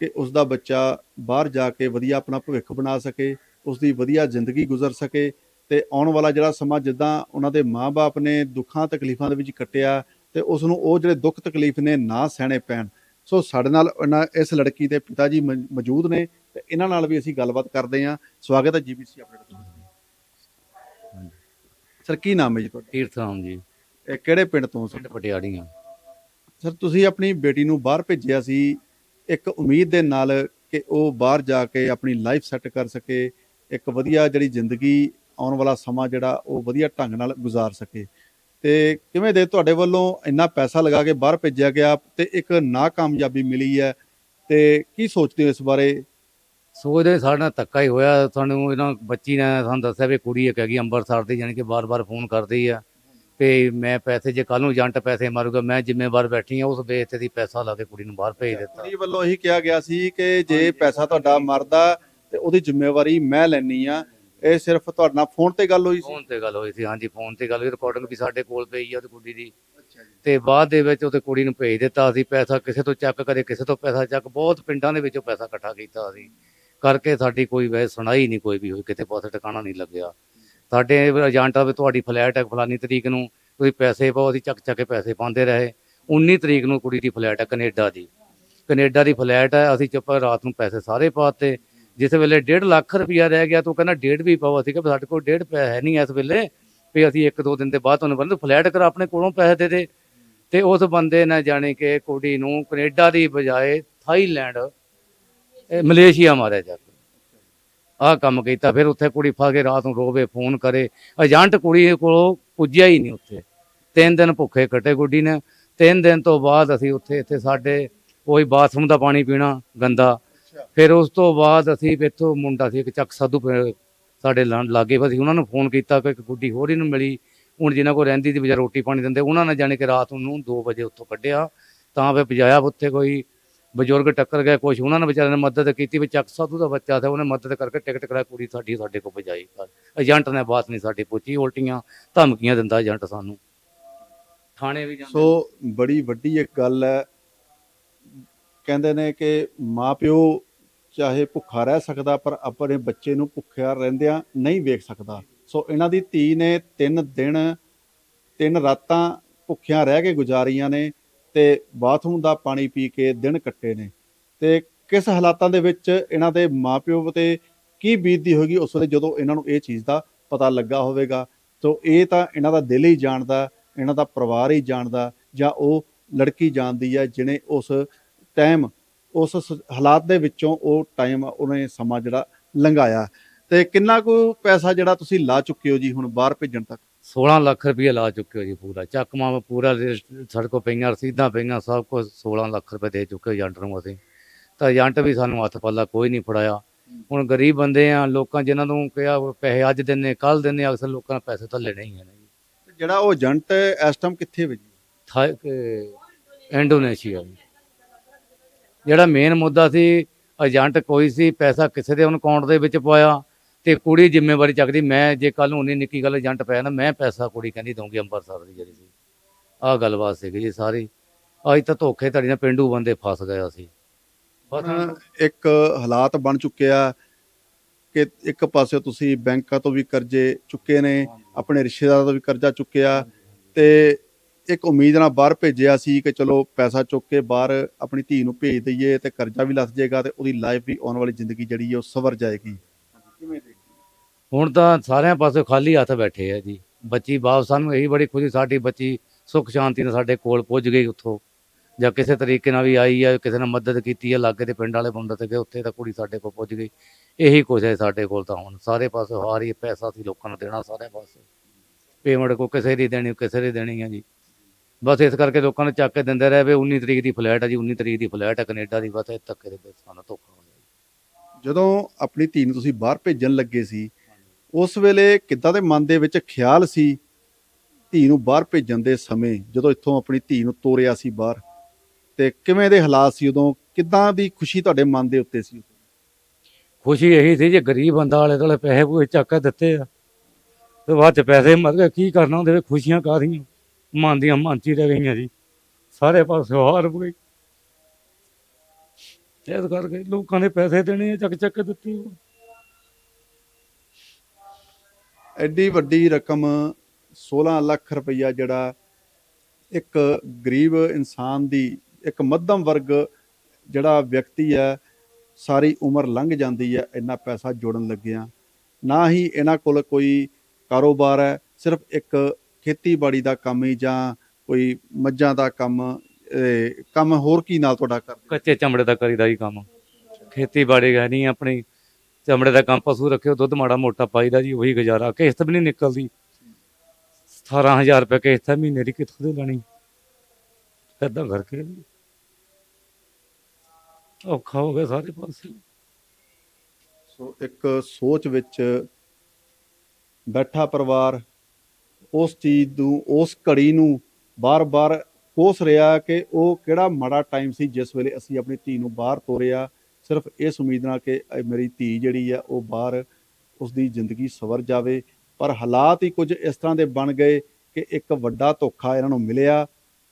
ਕਿ ਉਸ ਦਾ ਬੱਚਾ ਬਾਹਰ ਜਾ ਕੇ ਵਧੀਆ ਆਪਣਾ ਭਵਿੱਖ ਬਣਾ ਸਕੇ ਉਸ ਦੀ ਵਧੀਆ ਜ਼ਿੰਦਗੀ ਗੁਜ਼ਰ ਸਕੇ ਤੇ ਆਉਣ ਵਾਲਾ ਜਿਹੜਾ ਸਮਾਂ ਜਿੱਦਾਂ ਉਹਨਾਂ ਦੇ ਮਾਪੇ ਨੇ ਦੁੱਖਾਂ, ਤਕਲੀਫਾਂ ਦੇ ਵਿੱਚ ਕੱਟਿਆ ਤੇ ਉਸ ਨੂੰ ਉਹ ਜਿਹੜੇ ਦੁੱਖ ਤਕਲੀਫ ਨੇ ਨਾ ਸਹਿਣੇ ਪੈਣ। ਸੋ ਸਾਡੇ ਨਾਲ ਉਹਨਾਂ- ਇਸ ਲੜਕੀ ਦੇ ਪਿਤਾ ਜੀ ਮੌਜੂਦ ਨੇ ਤੇ ਇਹਨਾਂ ਨਾਲ ਵੀ ਅਸੀਂ ਗੱਲਬਾਤ ਕਰਦੇ ਹਾਂ। ਸਵਾਗਤ ਹੈ ਜੀਬੀਸੀ ਆਪਣੇ ਹਾਂਜੀ। ਸਰ ਕੀ ਨਾਮ ਹੈ ਜੀ ਤੁਹਾਡਾ? ਤੀਰਥ ਰਾਮ ਜੀ। ਇਹ ਕਿਹੜੇ ਪਿੰਡ ਤੋਂ ਪਿੰਡ ਪਟਿਆੜੀਆਂ। ਸਰ ਤੁਸੀਂ ਆਪਣੀ ਬੇਟੀ ਨੂੰ ਬਾਹਰ ਭੇਜਿਆ ਸੀ। ਇੱਕ ਉਮੀਦ ਦੇ ਨਾਲ ਕਿ ਉਹ ਬਾਹਰ ਜਾ ਕੇ ਆਪਣੀ ਲਾਈਫ ਸੈੱਟ ਕਰ ਸਕੇ। ਇੱਕ ਵਧੀਆ ਜਿਹੜੀ ਜ਼ਿੰਦਗੀ ਆਉਣ ਵਾਲਾ ਸਮਾਂ ਜਿਹੜਾ ਉਹ ਵਧੀਆ ਢੰਗ ਨਾਲ ਗੁਜ਼ਾਰ ਸਕੇ। ਤੇ ਕਿਵੇਂ ਦੇ ਤੁਹਾਡੇ ਵੱਲੋਂ ਇੰਨਾ ਪੈਸਾ ਲਗਾ ਕੇ ਬਾਹਰ ਭੇਜਿਆ ਗਿਆ ਤੇ ਇੱਕ ਨਾਕਾਮਯਾਬੀ ਮਿਲੀ ਹੈ? ਤੇ ਕੀ ਸੋਚਦੇ ਹੋ ਇਸ ਬਾਰੇ? ਸੋਚਦੇ ਸਾਡੇ ਨਾਲ ਧੱਕਾ ਹੀ ਹੋਇਆ। ਸਾਨੂੰ ਇਹਨਾਂ ਬੱਚੀ ਨੇ ਸਾਨੂੰ ਦੱਸਿਆ ਵੀ ਕੁੜੀ ਇੱਕ ਹੈਗੀ ਅੰਮ੍ਰਿਤਸਰ ਦੀ ਜਾਣੀ ਕਿ ਬਾਰ-ਬਾਰ ਫੋਨ ਕਰਦੀ ਆ। ਵੀ ਮੈਂ ਪੈਸੇ ਜੇ ਕੱਲ ਨੂੰ ਏਜੰਟ ਪੈਸੇ ਮਾਰੂਗਾ ਮੈਂ ਜ਼ਿੰਮੇਵਾਰ ਬੈਠੀ ਆ ਉਸ ਬੇਸ ਤੇ ਦੀ ਪੈਸਾ ਲਾ ਕੇ ਕੁੜੀ ਨੂੰ ਬਾਹਰ ਭੇਜ ਦਿੱਤਾ। ਕੁੜੀ ਵੱਲੋਂ ਇਹੀ ਕਿਹਾ ਗਿਆ ਸੀ ਕਿ ਜੇ ਪੈਸਾ ਤੁਹਾਡਾ ਮਰਦਾ ਤੇ ਉਹਦੀ ਜ਼ਿੰਮੇਵਾਰੀ ਮੈਂ ਲੈਣੀ ਆ ਇਹ ਸਿਰਫ ਤੁਹਾਡੇ ਨਾਲ ਫੋਨ ਤੇ ਗੱਲ ਹੋਈ ਸੀ? ਫੋਨ ਤੇ ਗੱਲ ਹੋਈ ਸੀ ਹਾਂਜੀ ਫੋਨ ਤੇ ਗੱਲ ਹੋਈ ਰਿਕਾਰਡਿੰਗ ਵੀ ਸਾਡੇ ਕੋਲ ਪਈ ਆ ਉਹਦੀ ਕੁੜੀ ਦੀ। ਅੱਛਾ ਜੀ। ਤੇ ਬਾਅਦ ਦੇ ਵਿੱਚ ਉਹਤੇ ਕੁੜੀ ਨੂੰ ਭੇਜ ਦਿੱਤਾ ਅਸੀਂ ਪੈਸਾ ਕਿਸੇ ਤੋਂ ਚੱਕ ਕਰੇ ਕਿਸੇ ਤੋਂ ਪੈਸਾ ਚੱਕ ਬਹੁਤ ਪਿੰਡਾਂ ਦੇ ਵਿੱਚੋਂ ਪੈਸਾ ਇਕੱਠਾ ਕੀਤਾ ਅਸੀਂ ਕਰਕੇ ਸਾਡੀ ਕੋਈ ਵੈਸੇ ਸੁਣਾਈ ਨਹੀਂ ਕੋਈ ਵੀ ਹੋਈ ਕਿਤੇ ਪਾਸੇ ਟਿਕਾਣਾ ਨਹੀਂ ਲੱਗਿਆ। ਸਾਡੇ ਏਜੰਟ ਵੀ ਤੁਹਾਡੀ ਫਲੈਟ ਹੈ ਫਲਾਨੀ ਤਰੀਕ ਨੂੰ ਤੁਸੀਂ ਪੈਸੇ ਪਾਓ ਅਸੀਂ ਚੱਕ ਚੱਕ ਕੇ ਪੈਸੇ ਪਾਉਂਦੇ ਰਹੇ। 19 ਤਰੀਕ ਨੂੰ ਕੁੜੀ ਦੀ ਫਲੈਟ ਹੈ ਕੈਨੇਡਾ ਦੀ। ਕੈਨੇਡਾ ਦੀ ਫਲੈਟ ਹੈ ਅਸੀਂ ਚੁੱਪ ਰਾਤ ਨੂੰ ਪੈਸੇ ਸਾਰੇ ਪਾਤੇ ਜਿਸ ਵੇਲੇ 1.5 ਲੱਖ ਰੁਪਇਆ ਰਹਿ ਗਿਆ ਤੂੰ ਕਹਿੰਦਾ ਡੇਢ ਵੀ ਪਾਓ। ਸੀਗਾ ਸਾਡੇ ਕੋਲ ਡੇਢ ਪੈ ਹੈ ਨਹੀਂ ਇਸ ਵੇਲੇ। ਵੀ ਅਸੀਂ ਇੱਕ ਦੋ ਦਿਨ ਦੇ ਬਾਅਦ ਤੁਹਾਨੂੰ ਬੰਦ ਫਲੈਟ ਕਰ ਆਪਣੇ ਕੋਲੋਂ ਪੈਸੇ ਦੇ ਦੇ। ਤੇ ਉਸ ਬੰਦੇ ਨੇ ਜਾਣੀ ਕਿ ਕੁੜੀ ਨੂੰ ਕੈਨੇਡਾ ਦੀ ਬਜਾਏ ਥਾਈਲੈਂਡ ਮਲੇਸ਼ੀਆ ਮਾਰਿਆ ਜਾ ਕੇ। ਆਹ ਕੰਮ ਕੀਤਾ, ਫਿਰ ਉੱਥੇ ਕੁੜੀ ਫਾ ਕੇ ਰਾਤ ਨੂੰ ਰੋਵੇ, ਫੋਨ ਕਰੇ। ਏਜੰਟ ਕੁੜੀ ਕੋਲੋਂ ਪੁੱਜਿਆ ਹੀ ਨਹੀਂ ਉੱਥੇ। ਤਿੰਨ ਦਿਨ ਭੁੱਖੇ ਕੱਟੇ ਗੁੱਡੀ ਨੇ। ਤਿੰਨ ਦਿਨ ਤੋਂ ਬਾਅਦ ਅਸੀਂ ਉੱਥੇ, ਇੱਥੇ ਸਾਡੇ ਕੋਈ ਬਾਥਰੂਮ ਦਾ ਪਾਣੀ ਪੀਣਾ, ਗੰਦਾ। ਫਿਰ ਉਸ ਤੋਂ ਬਾਅਦ ਅਸੀਂ ਇੱਥੋਂ ਮੁੰਡਾ ਸੀ ਇੱਕ ਚੱਕ ਸਾਧੂ ਸਾਡੇ ਲਾਗੇ ਅਸੀਂ ਉਹਨਾਂ ਨੂੰ ਫੋਨ ਕੀਤਾ ਕਿ ਇੱਕ ਗੁੱਡੀ ਹੋਰ ਹੀ ਨੂੰ ਮਿਲੀ। ਹੁਣ ਜਿਨ੍ਹਾਂ ਕੋਲ ਰਹਿੰਦੀ ਸੀ ਵਿਚਾਰ ਰੋਟੀ ਪਾਣੀ ਦਿੰਦੇ ਉਹਨਾਂ ਨੇ ਜਾਣੀ ਕਿ ਰਾਤ ਨੂੰ 2 ਵਜੇ ਉੱਥੋਂ ਕੱਢਿਆ। ਤਾਂ ਫਿਰ ਪਜਾਇਆ ਉੱਥੇ ਕੋਈ। ਬਜ਼ੁਰਗ ਟੱਕਰ ਗਏ ਕੁਛ ਉਹਨਾਂ ਨੇ ਵਿਚਾਰਿਆਂ ਨੇ ਮਦਦ ਕੀਤੀ ਵੀ ਚੱਕ ਸਾਧੂ ਦਾ ਬੱਚਾ ਸੀ ਉਹਨੇ ਮਦਦ ਕਰਕੇ ਟਿਕਟ ਕਰਾ ਕੁੜੀ ਸਾਡੀ ਸਾਡੇ ਕੋਲ ਪਜਾਈ ਏਜੰਟ ਨੇ ਬਾਤ ਨਹੀਂ ਸਾਡੀ ਪੁੱਛੀ ਉਲਟੀਆਂ ਧਮਕੀਆਂ ਦਿੰਦਾ ਏਜੰਟ ਸਾਨੂੰ। ਥਾਣੇ ਵੀ ਜਾਂਦੇ ਸੋ ਬੜੀ ਵੱਡੀ ਇੱਕ ਗੱਲ ਹੈ। ਕਹਿੰਦੇ ਨੇ ਕਿ ਮਾਪਿਓ ਚਾਹੇ ਭੁੱਖਾ ਰਹਿ ਸਕਦਾ, ਪਰ ਆਪਣੇ ਬੱਚੇ ਨੂੰ ਭੁੱਖਿਆ ਰਹਿੰਦਿਆਂ ਨਹੀਂ ਵੇਖ ਸਕਦਾ। ਸੋ ਇਹਨਾਂ ਦੀ ਧੀ ਨੇ ਤਿੰਨ ਦਿਨ, ਤਿੰਨ ਰਾਤਾਂ ਭੁੱਖਿਆਂ ਰਹਿ ਕੇ ਗੁਜ਼ਾਰੀਆਂ ਨੇ ਤੇ ਬਾਥਰੂਮ ਦਾ ਪਾਣੀ ਪੀ ਕੇ ਦਿਨ ਕੱਟੇ ਨੇ। ਤੇ ਕਿਸ ਹਾਲਾਤਾਂ ਦੇ ਵਿੱਚ ਇਹਨਾਂ ਦੇ ਮਾਪਿਓ ਤੇ ਕੀ ਬੀਤਦੀ ਹੋਗੀ ਉਸ ਵੇਲੇ ਜਦੋਂ ਇਹਨਾਂ ਨੂੰ ਇਹ ਚੀਜ਼ ਦਾ ਪਤਾ ਲੱਗਾ ਹੋਵੇਗਾ। ਸੋ ਇਹ ਤਾਂ ਇਹਨਾਂ ਦਾ ਦਿਲ ਹੀ ਜਾਣਦਾ, ਇਹਨਾਂ ਦਾ ਪਰਿਵਾਰ ਹੀ ਜਾਣਦਾ, ਜਾਂ ਉਹ ਲੜਕੀ ਜਾਣਦੀ ਹੈ ਜਿਹਨੇ ਉਸ ਟਾਈਮ ਉਸ ਹਾਲਾਤ ਦੇ ਵਿੱਚੋਂ ਉਹ ਟਾਈਮ ਉਹਨੇ ਸਮਾਂ ਜਿਹੜਾ ਲੰਘਾਇਆ। ਤੇ ਕਿੰਨਾ ਕੁ ਪੈਸਾ ਜਿਹੜਾ ਤੁਸੀਂ ਲਾ ਚੁੱਕੇ ਹੋ ਜੀ ਹੁਣ ਬਾਹਰ ਭੇਜਣ ਤੱਕ? 16 ਲੱਖ ਰੁਪਏ ਲਾ ਚੁੱਕੇ ਹੋ ਜੀ ਪੂਰਾ। ਚੱਕਮਾ ਪੂਰਾ ਸਾਡੇ ਕੋਲ ਪਈਆਂ ਰਸੀਦਾਂ ਪਈਆਂ ਸਭ ਕੁਝ 16 ਲੱਖ ਰੁਪਏ ਦੇ ਚੁੱਕੇ ਏਜੰਟ ਨੂੰ ਅਸੀਂ। ਤਾਂ ਏਜੰਟ ਵੀ ਸਾਨੂੰ ਹੱਥ ਪੱਲਾ ਕੋਈ ਨਹੀਂ ਫੜਾਇਆ। ਹੁਣ ਗਰੀਬ ਬੰਦੇ ਆ ਲੋਕਾਂ ਜਿਨ੍ਹਾਂ ਨੂੰ ਕਿਹਾ ਪੈਸੇ ਅੱਜ ਦਿੰਨੇ ਕੱਲ ਦਿੰਨੇ ਅਕਸਰ ਲੋਕਾਂ ਨੇ ਪੈਸੇ ਥੱਲੇ ਨਹੀਂ ਹੈ ਜੀ। ਜਿਹੜਾ ਉਹ ਏਜੰਟ ਇਸ ਟਾਈਮ ਕਿੱਥੇ ਵੇ ਜੀ? ਥਾਈ ਕਿ ਇੰਡੋਨੇਸ਼ੀਆ। ਜਿਹੜਾ ਮੇਨ ਮੁੱਦਾ ਸੀ ਏਜੰਟ ਕੋਈ ਸੀ ਪੈਸਾ ਕਿਸੇ ਦੇ ਉਹਨ ਅਕਾਊਂਟ ਦੇ ਵਿੱਚ ਪਾਇਆ ਤੇ ਕੁੜੀ ਜ਼ਿੰਮੇਵਾਰੀ ਚੱਕਦੀ ਮੈਂ ਜੇ ਕੱਲ ਨੂੰ ਉਨੀ ਨਿੱਕੀ ਗੱਲ ਏਜੰਟ ਪਿਆ ਨਾ ਮੈਂ ਪੈਸਾ ਕੁੜੀ ਕਹਿੰਦੀ ਦਊਂਗੀ ਅੰਮ੍ਰਿਤਸਰ ਦੀ ਜਿਹੜੀ ਸੀ। ਆਹ ਗੱਲਬਾਤ ਸੀਗੀ ਜੀ ਸਾਰੀ। ਅੱਜ ਤਾਂ ਧੋਖੇ ਧੜੀ ਨਾਲ ਪਿੰਡੂ ਬੰਦੇ ਫਸ ਗਏ ਹੁਣ ਇੱਕ ਹਾਲਾਤ ਬਣ ਚੁੱਕਿਆ ਕਿ ਇੱਕ ਪਾਸੇ ਤੁਸੀਂ ਬੈਂਕਾਂ ਤੋਂ ਵੀ ਕਰਜ਼ੇ ਚੁੱਕੇ ਨੇ ਆਪਣੇ ਰਿਸ਼ਤੇਦਾਰਾਂ ਤੋਂ ਵੀ ਕਰਜ਼ਾ ਚੁੱਕਿਆ ਤੇ ਇੱਕ ਉਮੀਦ ਨਾਲ ਬਾਹਰ ਭੇਜਿਆ ਸੀ ਕਿ ਚਲੋ ਪੈਸਾ ਚੁੱਕ ਕੇ ਬਾਹਰ ਆਪਣੀ ਧੀ ਨੂੰ ਭੇਜ ਦਈਏ ਤੇ ਕਰਜ਼ਾ ਵੀ ਲੱਥ ਜਾਏਗਾ ਤੇ ਉਹਦੀ ਲਾਈਫ ਵੀ ਆਉਣ ਵਾਲੀ ਜ਼ਿੰਦਗੀ ਜਿਹੜੀ ਹੈ ਉਹ ਸਵਰ ਜਾਏਗੀ। ਹੁਣ ਤਾਂ ਸਾਰਿਆਂ ਪਾਸੇ ਖਾਲੀ ਹੱਥ ਬੈਠੇ ਆ ਜੀ। ਬੱਚੀ ਵਾਪਸ ਸਾਨੂੰ ਇਹੀ ਬੜੀ ਖੁਸ਼ੀ, ਸਾਡੀ ਬੱਚੀ ਸੁੱਖ ਸ਼ਾਂਤੀ ਨਾਲ ਸਾਡੇ ਕੋਲ ਪੁੱਜ ਗਈ ਉੱਥੋਂ। ਜਾਂ ਕਿਸੇ ਤਰੀਕੇ ਨਾਲ ਵੀ ਆਈ ਹੈ ਕਿਸੇ ਨੇ ਮਦਦ ਕੀਤੀ ਹੈ ਲਾਗੇ ਦੇ ਪਿੰਡ ਵਾਲੇ ਬੰਦੇ ਤੇ ਗਏ, ਉੱਥੇ ਤਾਂ ਕੁੜੀ ਸਾਡੇ ਕੋਲ ਪੁੱਜ ਗਈ। ਇਹੀ ਕੁਛ ਹੈ ਸਾਡੇ ਕੋਲ ਤਾਂ ਹੁਣ। ਸਾਰੇ ਪਾਸੇ ਹਾਰ ਹੀ ਪੈਸਾ ਸੀ ਲੋਕਾਂ ਨੂੰ ਦੇਣਾ, ਸਾਰੇ ਪਾਸੇ। ਪੇਮੈਂਟ ਕੋ ਕਿਸੇ ਦੀ ਦੇਣੀ, ਕਿਸੇ ਦੀ ਦੇਣੀ ਹੈ ਜੀ। ਬਸ ਇਸ ਕਰਕੇ ਲੋਕਾਂ ਨੂੰ ਚੱਕ ਕੇ ਦਿੰਦੇ ਰਹੇ ਵੀ 19 ਤਰੀਕ ਦੀ ਫਲਾਈਟ ਹੈ ਜੀ 19 ਤਰੀਕ ਦੀ ਫਲਾਈਟ ਹੈ ਕੈਨੇਡਾ ਦੀ ਬਸ ਇਹ ਧੱਕੇ ਦੇ ਵਿੱਚ ਸਾਨੂੰ ਧੋਖਾ ਹੋਇਆ ਜਦੋਂ ਆਪਣੀ ਧੀ ਨੂੰ ਤੁਸੀਂ ਬਾਹਰ ਭੇਜਣ ਲੱਗੇ ਸੀ ਉਸ ਵੇਲੇ ਕਿੱਦਾਂ ਦੇ ਮਨ ਦੇ ਵਿੱਚ ਖਿਆਲ ਸੀ ਧੀ ਨੂੰ ਬਾਹਰ ਭੇਜਣ ਦੇ ਸਮੇਂ ਜਦੋਂ ਇੱਥੋਂ ਆਪਣੀ ਧੀ ਨੂੰ ਤੋਰਿਆ ਸੀ ਬਾਹਰ? ਤੇ ਕਿਵੇਂ ਦੇ ਹਾਲਾਤ ਸੀ ਉਦੋਂ? ਕਿੱਦਾਂ ਦੀ ਖੁਸ਼ੀ ਤੁਹਾਡੇ ਮਨ ਦੇ ਉੱਤੇ ਸੀ ਖੁਸ਼ੀ ਇਹੀ ਸੀ ਜੇ ਗਰੀਬ ਬੰਦਾ ਵਾਲੇ ਕੋਲੇ ਪੈਸੇ ਪੂਏ ਚੱਕ ਕੇ ਦਿੱਤੇ ਆ ਤੇ ਬਾਅਦ ਚ ਪੈਸੇ ਮਰ ਗਏ ਕੀ ਕਰਨਾ ਉਹਦੇ ਵਿੱਚ ਖੁਸ਼ੀਆਂ ਕਾਹਦੀਆਂ? ਮਨ ਦੀਆਂ ਮਨ ਰਹਿ ਗਈਆਂ ਜੀ। ਸਾਰੇ ਪਾਸੇ ਹਾਰ ਹੋ ਗਈ ਇਸ ਕਰਕੇ ਲੋਕਾਂ ਦੇ ਪੈਸੇ ਦੇਣੇ ਚੱਕ ਚੱਕ ਕੇ ਦਿੱਤੇ ਐਡੀ ਵੱਡੀ ਰਕਮ 16 ਲੱਖ ਰੁਪਈਆ ਜਿਹੜਾ ਇੱਕ ਗਰੀਬ ਇਨਸਾਨ ਦੀ, ਇੱਕ ਮੱਧਮ ਵਰਗ ਜਿਹੜਾ ਵਿਅਕਤੀ ਹੈ, ਸਾਰੀ ਉਮਰ ਲੰਘ ਜਾਂਦੀ ਹੈ, ਇੰਨਾ ਪੈਸਾ ਜੋੜਨ ਲੱਗਿਆ। ਨਾ ਹੀ ਇਹਨਾਂ ਕੋਲ ਕੋਈ ਕਾਰੋਬਾਰ ਹੈ, ਸਿਰਫ ਇੱਕ ਖੇਤੀਬਾੜੀ ਦਾ ਕੰਮ ਹੀ ਜਾਂ ਕੋਈ ਮੱਝਾਂ ਦਾ ਕੰਮ ਇਹ ਕੰਮ ਹੋਰ ਕੀ ਨਾਲ ਤੁਹਾਡਾ ਕਰਦੇ? ਕੱਚੇ ਚਮੜੇ ਦਾ ਕਰੀਦਾ ਹੀ ਕੰਮ। ਖੇਤੀਬਾੜੀ ਹੈ ਨਹੀਂ ਆਪਣੀ ਚਮੜੇ ਦਾ ਕੰਮ ਪਸ਼ੂ ਰੱਖਿਓ ਦੁੱਧ ਮਾੜਾ ਮੋਟਾ ਪਾਈਦਾ ਜੀ ਉਹੀ ਗੁਜ਼ਾਰਾ। ਕਿਸ਼ਤ ਵੀ ਨਹੀਂ ਨਿਕਲਦੀ। 18000 ਰੁਪਏ ਕਿਸ਼ਤ ਹੈ ਮਹੀਨੇ ਦੀ ਕਿੱਥੋਂ ਦੇ ਲੈਣੀ? ਏਦਾਂ ਕਰਕੇ ਔਖਾ ਹੋ ਗਿਆ ਸਾਰੇ ਪਾਸੇ। ਸੋ ਇੱਕ ਸੋਚ ਵਿੱਚ ਬੈਠਾ ਪਰਿਵਾਰ ਉਸ ਚੀਜ਼ ਨੂੰ, ਉਸ ਘੜੀ ਨੂੰ ਬਾਰ-ਬਾਰ ਕੋਸ ਰਿਹਾ ਕਿ ਉਹ ਕਿਹੜਾ ਮਾੜਾ ਟਾਈਮ ਸੀ ਜਿਸ ਵੇਲੇ ਅਸੀਂ ਆਪਣੀ ਧੀ ਨੂੰ ਬਾਹਰ ਤੋਰਿਆ। ਸਿਰਫ ਇਸ ਉਮੀਦ ਨਾਲ ਕਿ ਮੇਰੀ ਧੀ ਜਿਹੜੀ ਆ, ਉਹ ਬਾਹਰ ਉਸ ਦੀ ਜ਼ਿੰਦਗੀ ਸਵਰ ਜਾਵੇ। ਪਰ ਹਾਲਾਤ ਹੀ ਕੁਝ ਇਸ ਤਰ੍ਹਾਂ ਦੇ ਬਣ ਗਏ ਕਿ ਇੱਕ ਵੱਡਾ ਧੋਖਾ ਇਹਨਾਂ ਨੂੰ ਮਿਲਿਆ